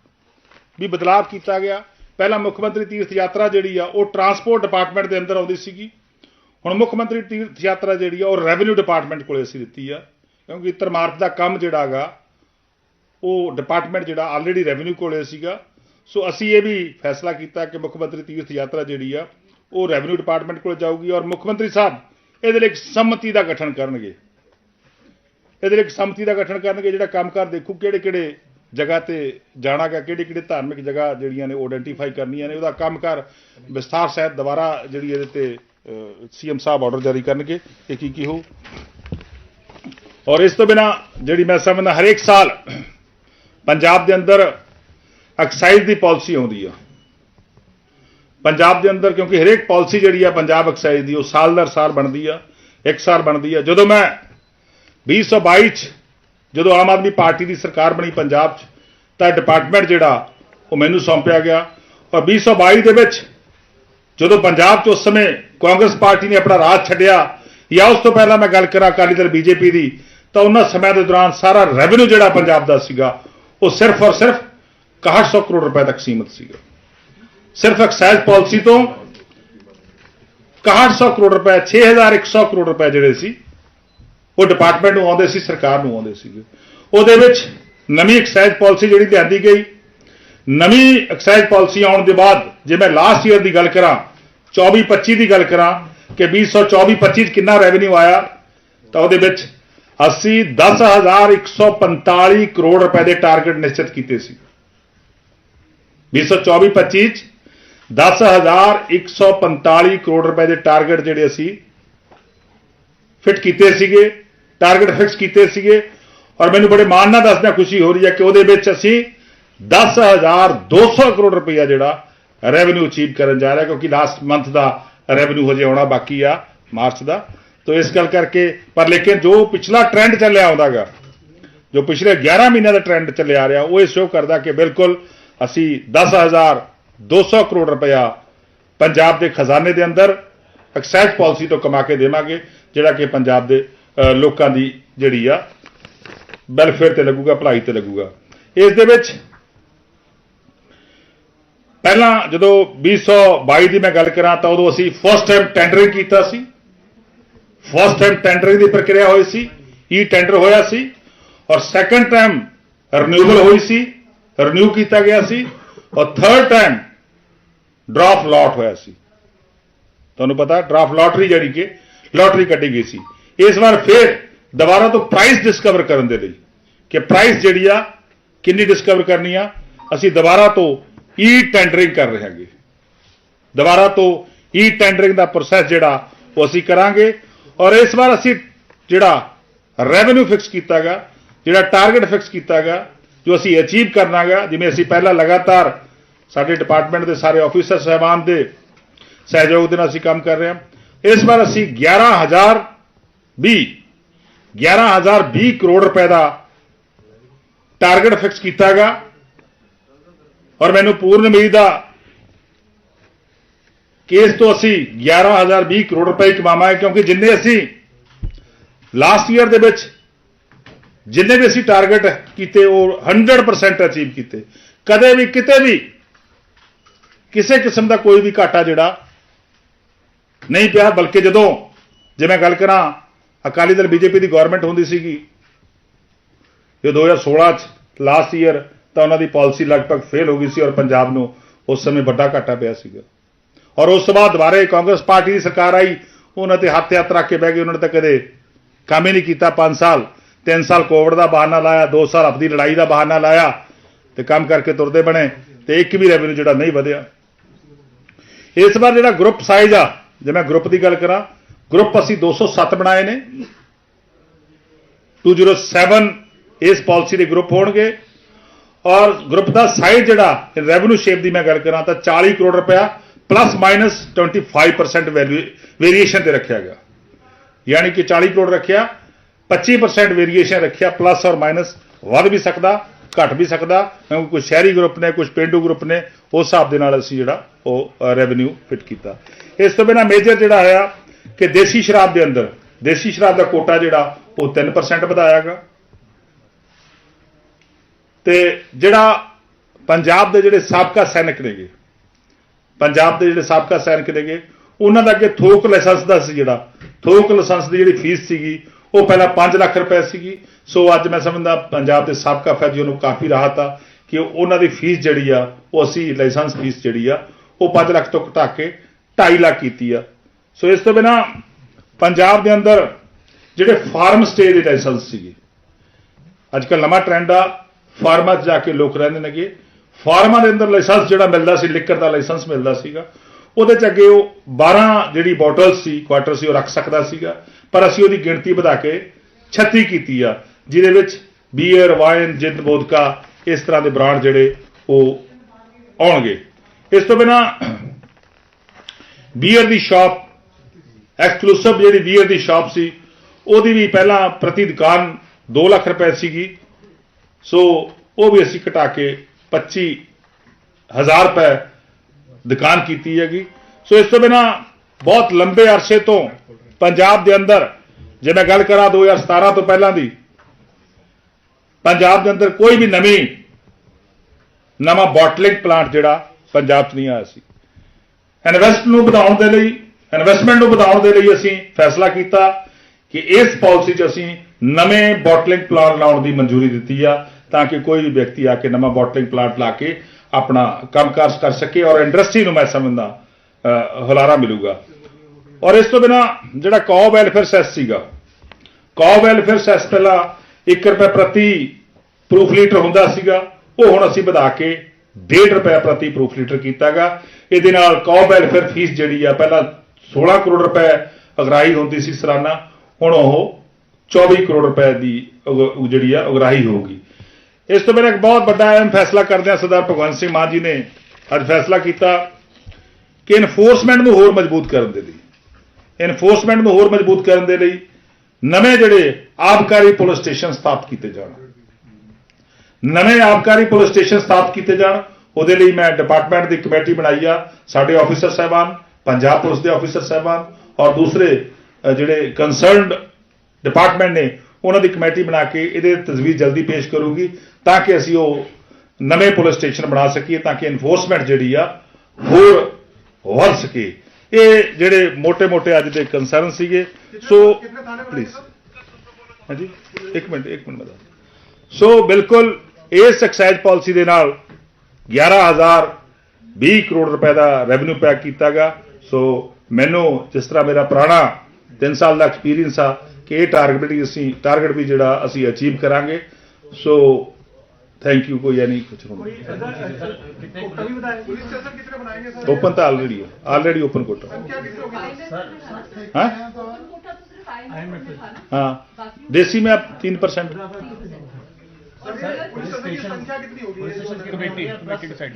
ਵੀ ਬਦਲਾਅ ਕੀਤਾ ਗਿਆ। ਪਹਿਲਾਂ ਮੁੱਖ ਮੰਤਰੀ ਤੀਰਥ ਯਾਤਰਾ ਜਿਹੜੀ ਆ, ਉਹ ਟਰਾਂਸਪੋਰਟ ਡਿਪਾਰਟਮੈਂਟ ਦੇ ਅੰਦਰ ਆਉਂਦੀ ਸੀਗੀ। ਹੁਣ ਮੁੱਖ ਮੰਤਰੀ ਤੀਰਥ ਯਾਤਰਾ ਜਿਹੜੀ ਆ, ਉਹ ਰੈਵਨਿਊ ਡਿਪਾਰਟਮੈਂਟ ਕੋਲੇ ਅਸੀਂ ਦਿੱਤੀ ਆ। ਕਿਉਂਕਿ ਧਰਮਾਰਥ ਦਾ ਕੰਮ ਜਿਹੜਾ ਹੈਗਾ, ਉਹ ਡਿਪਾਰਟਮੈਂਟ ਜਿਹੜਾ ਆਲਰੇਡੀ ਰੈਵਨਿਊ ਕੋਲੇ ਸੀਗਾ। ਸੋ ਅਸੀਂ ਇਹ ਵੀ ਫੈਸਲਾ ਕੀਤਾ ਕਿ ਮੁੱਖ ਮੰਤਰੀ ਤੀਰਥ ਯਾਤਰਾ ਜਿਹੜੀ ਆ, ਉਹ ਰੈਵਨਿਊ ਡਿਪਾਰਟਮੈਂਟ ਕੋਲ ਜਾਊਗੀ ਔਰ ਮੁੱਖ ਮੰਤਰੀ ਸਾਹਿਬ ਇਹਦੇ ਲਈ ਇੱਕ ਸੰਮਤੀ ਦਾ ਗਠਨ ਕਰਨਗੇ। ਇਹਦੇ ਲਈ ਇੱਕ ਸੰਮਤੀ ਦਾ ਗਠਨ ਕਰਨਗੇ ਜਿਹੜਾ ਕੰਮਕਾਰ ਦੇਖੂ ਕਿਹੜੇ ਕਿਹੜੇ ਜਗ੍ਹਾ ਤੇ ਜਾਣਾਗਾ ਕਿਹੜੀ ਕਿਹੜੀ ਧਾਰਮਿਕ ਜਗ੍ਹਾ ਜਿਹੜੀਆਂ ਨੇ ਉਹ ਆਇਡੈਂਟੀਫਾਈ ਕਰਨੀਆਂ ਨੇ, ਉਹਦਾ ਕੰਮਕਾਰ ਵਿਸਥਾਰ ਸਹਿਤ ਦੁਬਾਰਾ ਜਿਹੜੀ ਇਹਦੇ ਤੇ ਸੀਐਮ ਸਾਹਿਬ ਆਰਡਰ ਜਾਰੀ ਕਰਨਗੇ ਕਿ ਕੀ ਕੀ ਹੋ ਔਰ ਇਸ ਤੋਂ ਬਿਨਾ ਜਿਹੜੀ ਮੈਂ ਸਮਝਦਾ ਹਰੇਕ ਸਾਲ ਪੰਜਾਬ ਦੇ ਅੰਦਰ ਐਕਸਾਈਜ਼ ਦੀ ਪਾਲਿਸੀ ਆਉਂਦੀ ਆ। ਪੰਜਾਬ ਦੇ ਅੰਦਰ ਕਿਉਂਕਿ ਹਰੇਕ ਪਾਲਿਸੀ ਜਿਹੜੀ ਆ ਪੰਜਾਬ ਐਕਸਾਈਜ਼ ਦੀ, ਉਹ ਸਾਲ ਦਰ ਸਾਲ ਬਣਦੀ ਆ, ਇੱਕ ਸਾਲ ਬਣਦੀ ਆ। ਜਦੋਂ ਮੈਂ 2022 ਚ ਜਦੋਂ ਆਮ ਆਦਮੀ ਪਾਰਟੀ ਦੀ ਸਰਕਾਰ ਬਣੀ ਪੰਜਾਬ 'ਚ, ਤਾਂ ਡਿਪਾਰਟਮੈਂਟ ਜਿਹੜਾ, ਉਹ ਮੈਨੂੰ ਸੌਂਪਿਆ ਗਿਆ। ਔਰ 2022 ਦੇ ਵਿੱਚ ਜਦੋਂ ਪੰਜਾਬ 'ਚ ਉਸ ਸਮੇਂ ਕਾਂਗਰਸ ਪਾਰਟੀ ਨੇ ਆਪਣਾ ਰਾਜ ਛੱਡਿਆ, ਜਾਂ ਉਸ ਤੋਂ ਪਹਿਲਾਂ ਮੈਂ ਗੱਲ ਕਰਾਂ ਅਕਾਲੀ ਦਲ ਬੀਜੇਪੀ ਦੀ ਤਾਂ ਉਹਨਾਂ ਸਮਿਆਂ ਦੇ ਦੌਰਾਨ ਸਾਰਾ ਰੈਵਨਿਊ ਜਿਹੜਾ ਪੰਜਾਬ ਦਾ ਸੀਗਾ, ਉਹ ਸਿਰਫ ਔਰ ਸਿਰਫ 6100 ਕਰੋੜ ਰੁਪਏ ਤੱਕ ਸੀਮਿਤ ਸੀਗਾ। ਸਿਰਫ ਐਕਸਾਈਜ਼ ਪਾਲਿਸੀ ਤੋਂ 6100 ਕਰੋੜ ਰੁਪਏ 6100 ਕਰੋੜ ਰੁਪਏ ਜਿਹੜੇ ਸੀ, ਉਹ ਡਿਪਾਰਟਮੈਂਟ ਨੂੰ ਆਉਂਦੇ ਸੀ, ਸਰਕਾਰ ਨੂੰ ਆਉਂਦੇ ਸੀਗੇ। ਉਹਦੇ ਵਿੱਚ ਨਵੀਂ ਐਕਸਾਈਜ਼ ਪਾਲਿਸੀ ਜਿਹੜੀ ਲਿਆਂਦੀ ਗਈ। ਨਵੀਂ ਐਕਸਾਈਜ਼ ਪਾਲਿਸੀ ਆਉਣ ਦੇ ਬਾਅਦ, ਜੇ ਮੈਂ ਲਾਸਟ ਈਅਰ ਦੀ ਗੱਲ ਕਰਾਂ 24 25 ਦੀ ਗੱਲ ਕਰਾਂ ਕਿ 2024 25 ਚ ਕਿੰਨਾ ਰੈਵਨਿਊ ਆਇਆ, ਤਾਂ ਉਹਦੇ ਵਿੱਚ ਅਸੀਂ 10145 ਕਰੋੜ ਰੁਪਏ ਦੇ ਟਾਰਗੇਟ ਨਿਸ਼ਚਿਤ ਕੀਤੇ ਸੀ। 2024 25 ਚ 10145 ਕਰੋੜ ਰੁਪਏ ਦੇ ਟਾਰਗੇਟ ਜਿਹੜੇ ਅਸੀਂ ਫਿਟ ਕੀਤੇ ਸੀਗੇ, ਟਾਰਗੇਟ ਫਿਕਸ ਕੀਤੇ ਸੀਗੇ। ਔਰ ਮੈਨੂੰ ਬੜੇ ਮਾਣ ਨਾਲ ਦੱਸਦਿਆਂ ਖੁਸ਼ੀ ਹੋ ਰਹੀ ਹੈ ਕਿ ਉਹਦੇ ਵਿੱਚ ਅਸੀਂ 10200 ਕਰੋੜ ਰੁਪਈਆ ਜਿਹੜਾ ਰੈਵਨਿਊ ਅਚੀਵ ਕਰਨ ਜਾ ਰਿਹਾ ਕਿਉਂਕਿ ਲਾਸਟ ਮੰਥ ਦਾ ਰੈਵਨਿਊ ਹਜੇ ਆਉਣਾ ਬਾਕੀ ਆ, ਮਾਰਚ ਦਾ। ਤੋਂ ਇਸ ਗੱਲ ਕਰਕੇ, ਪਰ ਲੇਕਿਨ ਜੋ ਪਿਛਲਾ ਟ੍ਰੈਂਡ ਚੱਲਿਆ ਆਉਂਦਾਗਾ, ਜੋ ਪਿਛਲੇ 11 ਮਹੀਨਿਆਂ ਦਾ ਟ੍ਰੈਂਡ ਚੱਲਿਆ ਆ ਰਿਹਾ, ਉਹ ਇਹ ਸ਼ੋਅ ਕਰਦਾ ਕਿ ਬਿਲਕੁਲ ਅਸੀਂ 10200 ਕਰੋੜ ਰੁਪਇਆ ਪੰਜਾਬ ਦੇ ਖਜ਼ਾਨੇ ਦੇ ਅੰਦਰ ਐਕਸਾਈਜ਼ ਪਾਲਿਸੀ ਤੋਂ ਕਮਾ ਕੇ ਦੇਵਾਂਗੇ, ਜਿਹੜਾ ਕਿ ਪੰਜਾਬ ਦੇ ਲੋਕਾਂ ਦੀ ਜਿਹੜੀ ਆ ਵੈਲਫੇਅਰ ਤੇ ਲੱਗੂਗਾ, ਭਲਾਈ ਤੇ ਲੱਗੂਗਾ। ਇਸ ਦੇ ਵਿੱਚ ਪਹਿਲਾਂ ਜਦੋਂ 2022 ਦੀ ਮੈਂ ਗੱਲ ਕਰਾਂ, ਤਾਂ ਉਦੋਂ ਅਸੀਂ ਫਸਟ ਟਾਈਮ ਟੈਂਡਰਿੰਗ ਕੀਤਾ ਸੀ। ਫਸਟ ਟਾਈਮ ਟੈਂਡਰਿੰਗ ਦੀ ਪ੍ਰਕਿਰਿਆ ਹੋਈ ਸੀ ਈ ਟੈਂਡਰ ਹੋਇਆ ਸੀ ਔਰ ਸੈਕੰਡ ਟਾਈਮ ਰਿਨਿਊਵਲ ਹੋਈ ਸੀ ਰਿਨਿਊ ਕੀਤਾ ਗਿਆ ਸੀ ਔਰ ਥਰਡ ਟਾਈਮ ਡਰਾਫਟ ਲਾਟ ਹੋਇਆ ਸੀ। ਤੁਹਾਨੂੰ ਪਤਾ ਡਰਾਫਟ ਲਾਟਰੀ ਜਿਹੜੀ ਕਿ ਲਾਟਰੀ ਕੱਢੀ ਗਈ ਸੀ। ਇਸ ਵਾਰ ਫਿਰ ਦੁਬਾਰਾ ਤੋਂ ਪ੍ਰਾਈਸ ਡਿਸਕਵਰ ਕਰਨ ਦੇ ਲਈ ਕਿ ਪ੍ਰਾਈਸ ਜਿਹੜੀ ਆ, ਕਿੰਨੀ ਡਿਸਕਵਰ ਕਰਨੀ ਆ, ਅਸੀਂ ਦੁਬਾਰਾ ਤੋਂ ਈ ਟੈਂਡਰਿੰਗ ਕਰ ਰਹੇ ਹਾਂਗੇ। ਦੁਬਾਰਾ ਤੋਂ ਈ ਟੈਂਡਰਿੰਗ ਦਾ ਪ੍ਰੋਸੈਸ ਜਿਹੜਾ ਉਹ ਅਸੀਂ ਕਰਾਂਗੇ। ਔਰ ਇਸ ਵਾਰ ਅਸੀਂ ਜਿਹੜਾ ਰੈਵਨਿਊ ਫਿਕਸ ਕੀਤਾਗਾ, ਜਿਹੜਾ ਟਾਰਗੇਟ ਫਿਕਸ ਕੀਤਾਗਾ, ਜੋ ਅਸੀਂ ਅਚੀਵ ਕਰਨਾਗਾ, ਜਿਵੇਂ ਅਸੀਂ ਪਹਿਲਾਂ ਲਗਾਤਾਰ ਸਾਡੇ ਡਿਪਾਰਟਮੈਂਟ ਦੇ ਸਾਰੇ ਆਫੀਸਰ ਸਹਿਬਾਨ ਦੇ ਸਹਿਯੋਗ ਦੇ ਨਾਲ ਅਸੀਂ ਕੰਮ ਕਰ ਰਹੇ ਹਾਂ। ਇਸ ਵਾਰ ਅਸੀਂ 11000 20 11020 ਕਰੋੜ ਰੁਪਏ ਦਾ ਟਾਰਗੇਟ ਫਿਕਸ ਕੀਤਾਗਾ। ਔਰ ਮੈਨੂੰ ਪੂਰਨ ਉਮੀਦ ਆ ਕੇਸ ਤੋਂ ਅਸੀਂ 11020 ਕਰੋੜ ਰੁਪਏ ਕਮਾਵਾਂਗੇ, ਕਿਉਂਕਿ ਜਿੰਨੇ ਅਸੀਂ ਲਾਸਟ ਈਅਰ ਦੇ ਵਿੱਚ ਜਿੰਨੇ ਵੀ ਅਸੀਂ ਟਾਰਗੇਟ ਕੀਤੇ, ਉਹ 100% ਅਚੀਵ ਕੀਤੇ। ਕਦੇ ਵੀ, ਕਿਤੇ ਵੀ ਕਿਸੇ ਕਿਸਮ ਦਾ ਕੋਈ ਵੀ ਘਾਟਾ ਜਿਹੜਾ ਨਹੀਂ ਪਿਆ, ਬਲਕਿ ਜਦੋਂ ਜੇ ਮੈਂ ਗੱਲ ਕਰਾਂ, ਅਕਾਲੀ ਦਲ ਬੀਜੇਪੀ ਦੀ ਗਵਰਨਮੈਂਟ ਹੁੰਦੀ ਸੀਗੀ ਇਹ 2016 ਚ ਲਾਸਟ ਈਅਰ ਤਾਂ ਉਹਨਾਂ ਦੀ ਪਾਲਿਸੀ ਲਗਭਗ ਫੇਲ ਹੋ ਗਈ ਸੀ ਔਰ ਪੰਜਾਬ ਨੂੰ ਉਸ ਸਮੇਂ ਵੱਡਾ ਘਾਟਾ ਪਿਆ ਸੀਗਾ। ਔਰ ਉਸ ਤੋਂ ਬਾਅਦ ਦੁਬਾਰੇ ਕਾਂਗਰਸ ਪਾਰਟੀ ਦੀ ਸਰਕਾਰ ਆਈ, ਉਹਨਾਂ ਤੇ ਹੱਥ ਹੱਥ ਰੱਖ ਕੇ ਬਹਿ ਗਏ, ਉਹਨਾਂ ਨੇ ਤਾਂ ਕਦੇ ਕੰਮ ਹੀ ਨਹੀਂ ਕੀਤਾ 5 ਸਾਲ 3 ਸਾਲ ਕੋਵਿਡ ਦਾ ਬਹਾਨਾ ਲਾਇਆ 2 ਸਾਲ ਆਪਣੀ ਲੜਾਈ ਦਾ ਬਹਾਨਾ ਲਾਇਆ ਤੇ ਕੰਮ ਕਰਕੇ ਤੁਰਦੇ ਬਣੇ ਤੇ ਇੱਕ ਵੀ ਰੈਵਨਿਊ ਜਿਹੜਾ ਨਹੀਂ ਵਧਿਆ। ਇਸ ਵਾਰ ਜਿਹੜਾ ਗਰੁੱਪ ਸਾਈਜ਼ ਆ, ਜੇ ਮੈਂ ਗਰੁੱਪ ਦੀ ਗੱਲ ਕਰਾਂ ਗਰੁੱਪ ਅਸੀਂ 207 ਬਣਾਏ ਨੇ। 207 ਇਸ ਪਾਲਿਸੀ ਦੇ ਗਰੁੱਪ ਹੋਣਗੇ। ਔਰ ਗਰੁੱਪ ਦਾ ਸਾਈਜ਼ ਜਿਹੜਾ ਰੈਵਨਿਊ ਸ਼ੇਪ ਦੀ ਮੈਂ ਗੱਲ ਕਰਾਂ ਤਾਂ 40 ਕਰੋੜ ਰੁਪਇਆ ਪਲੱਸ ਮਾਈਨਸ 25% ਵੈਲਿਊ ਵੇਰੀਏਸ਼ਨ ਤੇ ਰੱਖਿਆ ਗਿਆ। ਯਾਨੀ ਕਿ 40 ਕਰੋੜ ਰੱਖਿਆ 25% ਵੇਰੀਏਸ਼ਨ ਰੱਖਿਆ ਪਲੱਸ ਔਰ ਮਾਈਨਸ ਵੱਧ ਵੀ ਸਕਦਾ, ਘਟ ਵੀ ਸਕਦਾ। ਕਿਉਂਕਿ ਕੁਝ ਸ਼ਹਿਰੀ ਗਰੁੱਪ ਨੇ ਕੁਝ ਪਿੰਡੂ ਗਰੁੱਪ ਨੇ, ਉਸ ਹਿਸਾਬ ਦੇ ਨਾਲ ਅਸੀਂ ਜਿਹੜਾ ਉਹ ਰੈਵਨਿਊ ਫਿਟ ਕੀਤਾ। ਇਸ ਤੋਂ ਬਿਨਾ ਮੇਜਰ ਜਿਹੜਾ ਆਇਆ ਕਿ ਦੇਸੀ ਸ਼ਰਾਬ ਦੇ ਅੰਦਰ, ਦੇਸੀ ਸ਼ਰਾਬ ਦਾ ਕੋਟਾ ਜਿਹੜਾ, ਉਹ 3% ਵਧਾਇਆ ਗਿਆ। ਤੇ ਜਿਹੜਾ ਪੰਜਾਬ ਦੇ ਜਿਹੜੇ ਸਾਬਕਾ ਸੈਨਿਕ ਨੇਗੇ ਪੰਜਾਬ ਦੇ ਜਿਹੜੇ ਸਾਬਕਾ ਸੈਨਿਕ ਨੇਗੇ, ਉਹਨਾਂ ਦਾ ਅੱਗੇ ਥੋਕ ਲਾਇਸੈਂਸ ਦਾ ਸੀ ਜਿਹੜਾ। ਥੋਕ ਲਾਇਸੈਂਸ ਦੀ ਜਿਹੜੀ ਫੀਸ ਸੀਗੀ, ਉਹ ਪਹਿਲਾਂ 5 ਲੱਖ ਰੁਪਏ ਸੀਗੀ। ਸੋ ਅੱਜ ਮੈਂ ਸਮਝਦਾ ਪੰਜਾਬ ਦੇ ਸਾਬਕਾ ਫੈਜੀ ਨੂੰ ਕਾਫੀ ਰਾਹਤ ਆ ਕਿ ਉਹਨਾਂ ਦੀ ਫੀਸ ਜਿਹੜੀ ਆ, ਉਹ ਅਸੀਂ ਲਾਇਸੈਂਸ ਫੀਸ ਜਿਹੜੀ ਆ, ਉਹ 5 ਲੱਖ ਤੋਂ ਘਟਾ ਕੇ 2.5 ਲੱਖ ਕੀਤੀ ਆ। ਸੋ ਇਸ ਤੋਂ ਬਿਨਾ ਪੰਜਾਬ ਦੇ ਅੰਦਰ ਜਿਹੜੇ ਫਾਰਮ ਸਟੇ ਦੇ ਲਾਇਸੈਂਸ ਸੀਗੇ, ਅੱਜ ਕੱਲ ਨਵਾਂ ਟ੍ਰੈਂਡ ਆ, ਫਾਰਮਾਂ 'ਚ ਜਾ ਕੇ ਲੋਕ ਰਹਿੰਦੇ ਨੇਗੇ। ਫਾਰਮਾਂ ਦੇ ਅੰਦਰ ਲਾਇਸੈਂਸ ਜਿਹੜਾ ਮਿਲਦਾ ਸੀ, ਲਿਕਰ ਦਾ ਲਾਇਸੈਂਸ ਮਿਲਦਾ ਸੀਗਾ। ਉਹਦੇ 'ਚ ਅੱਗੇ ਉਹ 12 ਜਿਹੜੀ ਬੋਟਲ ਸੀ ਕੁਆਟਰ ਸੀ, ਉਹ ਰੱਖ ਸਕਦਾ ਸੀਗਾ। ਪਰ ਅਸੀਂ ਉਹਦੀ ਗਿਣਤੀ ਵਧਾ ਕੇ 36 ਕੀਤੀ ਆ, ਜਿਹਦੇ ਵਿੱਚ ਬੀਅਰ, ਵਾਈਨ, ਜਿੰਦ ਬੋਦਕਾ ਇਸ ਤਰ੍ਹਾਂ ਦੇ ਬ੍ਰਾਂਡ ਜਿਹੜੇ ਉਹ ਆਉਣਗੇ। ਇਸ ਤੋਂ ਬਿਨਾ ਬੀਅਰ ਦੀ ਸ਼ਾਪ ਐਕਸਕਲੂਸਿਵ ਜਿਹੜੀ ਬੀਅਰ ਦੀ ਸ਼ਾਪ ਸੀ, ਉਹਦੀ ਵੀ ਪਹਿਲਾਂ ਪ੍ਰਤੀ ਦੁਕਾਨ 2 ਲੱਖ ਰੁਪਏ ਸੀਗੀ। ਸੋ ਉਹ ਵੀ ਅਸੀਂ ਘਟਾ ਕੇ 25000 ਰੁਪਏ ਦੁਕਾਨ ਕੀਤੀ ਹੈਗੀ। ਸੋ ਇਸ ਤੋਂ ਬਿਨਾ ਬਹੁਤ ਲੰਬੇ ਅਰਸੇ ਤੋਂ ਪੰਜਾਬ ਦੇ ਅੰਦਰ, ਜੇ ਮੈਂ ਗੱਲ ਕਰਾਂ 2017 ਤੋਂ ਪਹਿਲਾਂ ਦੀ, ਪੰਜਾਬ ਦੇ ਅੰਦਰ ਕੋਈ ਵੀ ਨਵੀਂ, ਨਵਾਂ ਬੋਟਲਿੰਗ ਪਲਾਂਟ ਜਿਹੜਾ ਪੰਜਾਬ 'ਚ ਨਹੀਂ ਆਇਆ ਸੀ। ਇਨਵੈਸਟ ਨੂੰ ਵਧਾਉਣ ਦੇ ਲਈ ਇਨਵੈਸਟਮੈਂਟ ਨੂੰ ਵਧਾਉਣ ਦੇ ਲਈ ਅਸੀਂ ਫੈਸਲਾ ਕੀਤਾ ਕਿ ਇਸ ਪਾਲਿਸੀ 'ਚ ਅਸੀਂ ਨਵੇਂ ਬੋਟਲਿੰਗ ਪਲਾਂਟ ਲਾਉਣ ਦੀ ਮਨਜ਼ੂਰੀ ਦਿੱਤੀ ਆ। ਤਾਂ ਕਿ ਕੋਈ ਵੀ ਵਿਅਕਤੀ ਆ ਕੇ ਨਵਾਂ ਬੋਟਲਿੰਗ ਪਲਾਂਟ ਲਾ ਕੇ ਆਪਣਾ ਕੰਮਕਾਜ ਕਰ ਸਕੇ ਔਰ ਇੰਡਸਟਰੀ ਨੂੰ ਮੈਂ ਸਮਝਦਾ ਹੁਲਾਰਾ ਮਿਲੂਗਾ। ਔਰ ਇਸ ਤੋਂ ਬਿਨਾ ਜਿਹੜਾ ਕੌ ਵੈਲਫੇਅਰ ਸੈਸ ਸੀਗਾ, ਕੌ ਵੈਲਫੇਅਰ ਸੈਸ ਪਹਿਲਾਂ 1 ਰੁਪਏ ਪ੍ਰਤੀ ਪ੍ਰੂਫ ਲੀਟਰ ਹੁੰਦਾ ਸੀਗਾ, ਉਹ ਹੁਣ ਅਸੀਂ ਵਧਾ ਕੇ 1.5 ਰੁਪਏ ਪ੍ਰਤੀ ਪ੍ਰੂਫ ਲੀਟਰ ਕੀਤਾਗਾ। ਇਹਦੇ ਨਾਲ ਕੌ ਵੈਲਫੇਅਰ ਫੀਸ ਜਿਹੜੀ ਆ, ਪਹਿਲਾਂ 16 ਕਰੋੜ ਰੁਪਏ ਅਗਰਾਈ ਹੁੰਦੀ ਸੀ ਸਰਾਨਾ, ਹੁਣ ਉਹ 24 ਕਰੋੜ ਰੁਪਏ ਦੀ ਉਗ- ਜਿਹੜੀ ਆ ਉਗਰਾਹੀ ਹੋਊਗੀ। ਇਸ ਤੋਂ ਬਿਨਾਂ ਇੱਕ ਬਹੁਤ ਵੱਡਾ ਅਹਿਮ ਫੈਸਲਾ ਕਰਦੇ ਆ ਸਰਦਾਰ ਭਗਵੰਤ ਸਿੰਘ ਮਾਨ ਜੀ ਨੇ ਅੱਜ ਫੈਸਲਾ ਕੀਤਾ ਕਿ ਇਨਫੋਰਸਮੈਂਟ ਨੂੰ ਹੋਰ ਮਜ਼ਬੂਤ ਕਰਨ ਦੇ ਲਈ ਇਨਫੋਰਸਮੈਂਟ ਨੂੰ ਹੋਰ ਮਜ਼ਬੂਤ ਕਰਨ ਦੇ ਲਈ ਨਵੇਂ ਜਿਹੜੇ ਆਬਕਾਰੀ ਪੁਲਿਸ ਸਟੇਸ਼ਨ ਸਥਾਪਿਤ ਕੀਤੇ ਜਾਣ। ਨਵੇਂ ਆਬਕਾਰੀ ਪੁਲਿਸ ਸਟੇਸ਼ਨ ਸਥਾਪਿਤ ਕੀਤੇ ਜਾਣ, ਉਹਦੇ ਲਈ ਮੈਂ ਡਿਪਾਰਟਮੈਂਟ ਦੀ ਕਮੇਟੀ ਬਣਾਈ ਆ, ਸਾਡੇ ਆਫੀਸਰ ਸਾਹਿਬਾਨ, ਪੰਜਾਬ ਪੁਲਿਸ ਦੇ ਆਫੀਸਰ ਸਾਹਿਬਾਨ ਔਰ ਦੂਸਰੇ ਜਿਹੜੇ ਕੰਸਰਨਡ ਡਿਪਾਰਟਮੈਂਟ ਨੇ ਉਹਨਾਂ ਦੀ ਕਮੇਟੀ ਬਣਾ ਕੇ ਇਹਦੇ ਤਜਵੀਜ਼ ਜਲਦੀ ਪੇਸ਼ ਕਰੂਗੀ ਤਾਂ ਕਿ ਅਸੀਂ ਉਹ ਨਵੇਂ ਪੁਲਿਸ ਸਟੇਸ਼ਨ ਬਣਾ ਸਕੀਏ, ਤਾਂ ਕਿ ਇਨਫੋਰਸਮੈਂਟ ਜਿਹੜੀ ਆ ਹੋਰ ਵਧ ਸਕੇ। ਇਹ ਜਿਹੜੇ ਮੋٹے-ਮੋٹے ਅੱਜ ਦੇ ਕੰਸਰਨ ਸੀਗੇ। ਸੋ ਪਲੀਜ਼ ਹਾਂਜੀ? ਇੱਕ ਮਿੰਟ ਇੱਕ ਮਿੰਟ ਮਦਦ ਸੋ ਬਿਲਕੁਲ ਇਸ ਐਕਸਾਈਜ਼ ਪਾਲਿਸੀ ਦੇ ਨਾਲ 11020 ਕਰੋੜ ਰੁਪਏ ਦਾ ਰੈਵਨਿਊ ਪੈਕ ਕੀਤਾ ਗਿਆ। ਸੋ ਮੈਨੂੰ ਜਿਸ ਤਰ੍ਹਾਂ ਮੇਰਾ ਪੁਰਾਣਾ 3 ਸਾਲ ਦਾ ਐਕਸਪੀਰੀਅੰਸ ਆ ਕਿ ਇਹ ਟਾਰਗੇਟ ਵੀ ਅਸੀਂ ਟਾਰਗੇਟ ਵੀ ਜਿਹੜਾ ਅਸੀਂ ਅਚੀਵ ਕਰਾਂਗੇ ਸੋ ਥੈਂਕ ਯੂ ਕੋਈ ਨਹੀਂ ਕੁਝ ਹੋਣਾ कोटा भी बताया पुलिस स्टेशन कितने बनाएंगे सर ओपन तो ऑलरेडी है ऑलरेडी ओपन कोटा संख्या कितनी होगी हाँ कोटा तो सिर्फ आई में था ना हाँ देसी में आप तीन परसेंट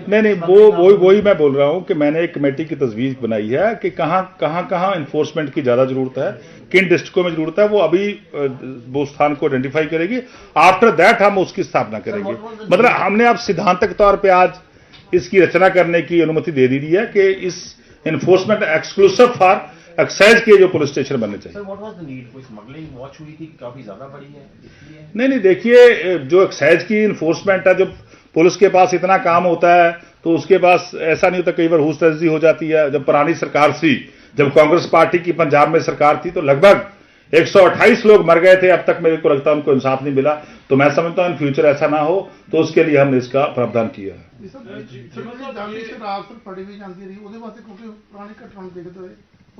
नहीं नहीं वो वही वही मैं बोल रहा हूँ कि मैंने एक कमेटी की तजवीज बनाई है कि कहाँ कहाँ कहाँ इन्फोर्समेंट की ज़्यादा ज़रूरत है किन डिस्ट्रिक्टों में ज़रूरत है वो अभी वो स्थान को आइडेंटिफाई करेगी। आफ्टर दैट हम उसकी स्थापना करेंगे। मतलब हमने अब सिद्धांतक तौर पर आज इसकी रचना करने की अनुमति दे दी दी है कि इस इन्फोर्समेंट एक्सक्लूसिव फॉर एक्साइज के जो पुलिस स्टेशन बनने चाहिए sir what was the need कोई स्मगलिंग वॉच हुई थी काफ़ी ज़्यादा बड़ी है इसलिए नहीं नहीं देखिए जो एक्साइज की इन्फोर्समेंट है जब पुलिस के पास इतना काम होता है तो उसके पास ऐसा नहीं होता कई बार हुस हो जाती है जब पुरानी सरकार थी जब कांग्रेस पार्टी की पंजाब में सरकार थी तो लगभग 128 लोग मर गए थे अब तक मेरे को लगता है उनको इंसाफ नहीं मिला तो मैं समझता हूँ इन फ्यूचर ऐसा ना हो तो उसके लिए हमने इसका प्रावधान किया है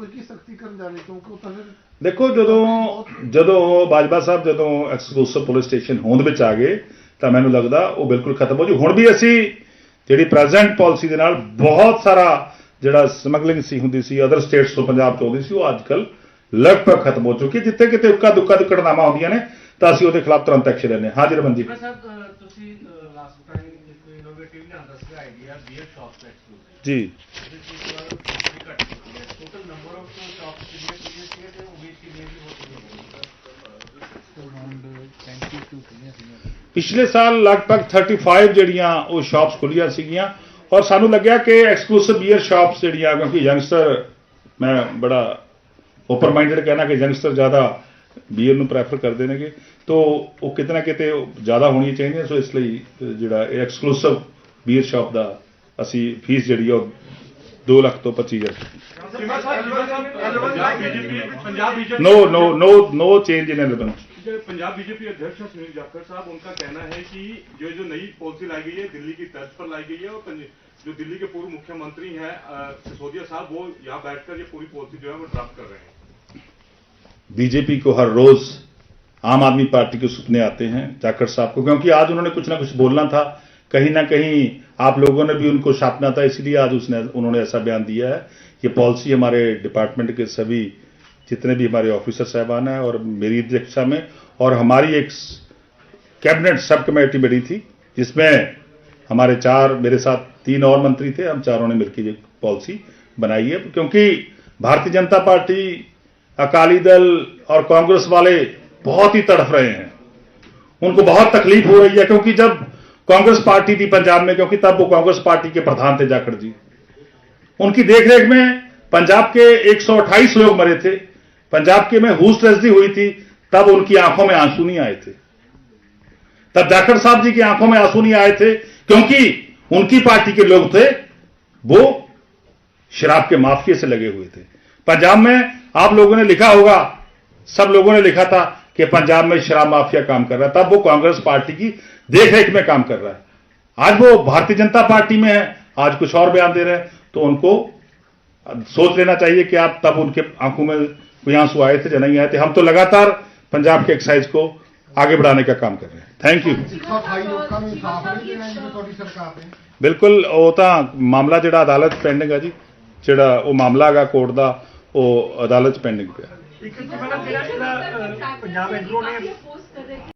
ਕੋਈ ਕੀ ਸਖਤੀ ਕਰਨ ਜਾ ਰਹੇ ਕਿਉਂਕਿ ਉਹ ਤਾਂ ਫਿਰ ਦੇਖੋ ਜਦੋਂ ਜਦੋਂ ਬਾਜਵਾ ਸਾਹਿਬ ਜਦੋਂ ਐਕਸਕਲੂਸਿਵ ਪੁਲਿਸ ਸਟੇਸ਼ਨ ਹੋਂਦ ਵਿੱਚ ਆ ਗਏ ਤਾਂ ਮੈਨੂੰ ਲੱਗਦਾ ਉਹ ਬਿਲਕੁਲ ਖਤਮ ਹੋ ਜੂ। ਹੁਣ ਵੀ ਅਸੀਂ ਜਿਹੜੀ ਪ੍ਰੈਜ਼ੈਂਟ ਪਾਲਿਸੀ ਦੇ ਨਾਲ ਬਹੁਤ ਸਾਰਾ ਜਿਹੜਾ ਸਮਗਲਿੰਗ ਸੀ ਹੁੰਦੀ ਸੀ ਅਦਰ ਸਟੇਟਸ ਤੋਂ ਪੰਜਾਬ ਤੋਂ ਆਉਂਦੀ ਸੀ ਉਹ ਅੱਜ ਕੱਲ ਲਗਭਗ ਖਤਮ ਹੋ ਚੁੱਕੀ। ਜਿੱਥੇ ਕਿਤੇ ਉੱਕਾ ਦੁੱਕਾ ਦੁੱਕੜਨਾਮਾ ਹੁੰਦੀਆਂ ਨੇ ਤਾਂ ਅਸੀਂ ਉਹਦੇ ਖਿਲਾਫ ਤੁਰੰਤ ਐਕਸ਼ਨ ਲੈਂਦੇ ਹਾਂ। ਹਾਂਜੀ ਰਮਨਜੀਤ ਸਾਹਿਬ ਅਹ ਤੁਸੀਂ ਲਾਸਟ ਟਾਈਮ ਇੱਕ ਇਨੋਵੇਟਿਵ ਲਿਆਂਦਾ ਸੀ ਆਈਡੀਆ ਬੀਅਰ ਸ਼ਾਪਸ ਐਕਸਕਲੂਸਿਵ ਜੀ ਜਿਸ ਵਿੱਚ ਕਾਫੀ ਘੱਟ ਚੁੱਕੀ ਹੈ ਟੋਟਲ ਨੰਬਰ ਆਫ ਸ਼ਾਪਸ ਕਿੰਨੇ ਕਿੰਨੇ ਸੀ ਤੇ ਉਮੀਦ ਕਿੰਨੀ ਦੀ ਹੋ ਚੁੱਕੀ ਪਿਛਲੇ ਸਾਲ ਲਗਭਗ 35 ਜਿਹੜੀਆਂ ਉਹ ਸ਼ਾਪਸ ਖੁੱਲੀਆਂ ਸੀਗੀਆਂ ਔਰ ਸਾਨੂੰ ਲੱਗਿਆ ਕਿ ਐਕਸਕਲੂਸਿਵ ਬੀਅਰ ਸ਼ਾਪਸ ਜਿਹੜੀਆਂ ਕਿਉਂਕਿ ਯੰਗਸਟਰ ਮੈਂ ਬੜਾ ਓਪਨ ਮਾਈਂਡਡ ਕਹਿਣਾ ਕਿ ਯੰਗਸਟਰ ਜ਼ਿਆਦਾ ਬੀਅਰ ਨੂੰ ਪ੍ਰੈਫਰ ਕਰਦੇ ਨੇਗੇ। ਤੋਂ ਉਹ ਕਿਤੇ ਨਾ ਕਿਤੇ ਜ਼ਿਆਦਾ ਹੋਣੀ ਚਾਹੀਦੀ ਸੋ ਇਸ ਲਈ ਜਿਹੜਾ ਇਹ ਐਕਸਕਲੂਸਿਵ ਬੀਅਰ ਸ਼ਾਪ ਦਾ ਅਸੀਂ ਫੀਸ ਜਿਹੜੀ ਉਹ 2 ਲੱਖ ਤੋਂ 25000 no no no no change in element Punjab BJP अध्यक्ष सुनील जाखड़ साहब, उनका कहना है कि जो जो नई पॉलिसी लाई गई है, दिल्ली की तर्ज पर लाई गई है, और जो दिल्ली के पूर्व मुख्यमंत्री हैं सिसोदिया साहब, वो यहाँ बैठकर ये पूरी पॉलिसी जो है वो ड्राफ्ट कर रहे हैं। बीजेपी को हर रोज आम आदमी पार्टी के सपने आते हैं जाखड़ साहब को, क्योंकि आज उन्होंने कुछ ना कुछ बोलना था। कहीं ना कहीं आप लोगों ने भी उनको छापना था, इसलिए आज उसने, उन्होंने ऐसा बयान दिया है। ये पॉलिसी हमारे डिपार्टमेंट के सभी जितने भी हमारे ऑफिसर साहबान हैं और मेरी अध्यक्षता में, और हमारी एक कैबिनेट सब कमेटी बनी थी, जिसमें हमारे चार, मेरे साथ तीन और मंत्री थे, हम चारों ने मिलकर ये पॉलिसी बनाई है। क्योंकि भारतीय जनता पार्टी, अकाली दल और कांग्रेस वाले बहुत ही तड़फ रहे हैं। उनको बहुत तकलीफ़ हो रही है, क्योंकि जब कांग्रेस पार्टी थी पंजाब में, क्योंकि तब वो कांग्रेस पार्टी के प्रधान थे जाखड़ जी। उनकी देखरेख में पंजाब के 128 लोग मरे थे पंजाब के में हुस तजदी हुई थी, तब उनकी आँखों में आँसू नहीं आए थे। तब जाखड़ साहब जी की आँखों में आँसू नहीं आए थे, क्योंकि उनकी पार्टी के लोग थे, वो शराब के माफिया से लगे हुए थे। पंजाब में आप लोगों ने लिखा होगा, सब लोगों ने लिखा था कि पंजाब में शराब माफिया काम कर रहा है। तब वो कांग्रेस पार्टी की देखरेख में काम कर रहा है। आज वो भारतीय जनता पार्टी में है, आज कुछ और बयान दे रहे हैं तो उनको सोच लेना चाहिए कि आप तब उनके आँखों में कोई आंसू आए थे या नहीं आए थे हम तो लगातार पंजाब के एक्साइज को आगे बढ़ाने का काम कर रहे हैं ਥੈਂਕ ਯੂ 128 ਲੋਕਾਂ ਨੂੰ ਇਨਸਾਫ ਨਹੀਂ ਦੇਣਾ ਜਿਵੇਂ ਤੁਹਾਡੀ ਸਰਕਾਰ ਨੇ ਬਿਲਕੁਲ ਉਹ ਤਾਂ ਮਾਮਲਾ ਜਿਹੜਾ ਅਦਾਲਤ ਪੈਂਡਿੰਗ ਹੈ ਜੀ ਜਿਹੜਾ ਉਹ ਮਾਮਲਾ ਹੈਗਾ ਕੋਰਟ ਦਾ ਉਹ ਅਦਾਲਤ 'ਚ ਪੈਂਡਿੰਗ ਪਿਆ ਇੱਕ ਮੈਡਮ ਜਿਹੜਾ ਜਿਹੜਾ ਅਹ, ਪੰਜਾਬ ਐਗਰੋ ਨੇ पोस्ट कर रहे थे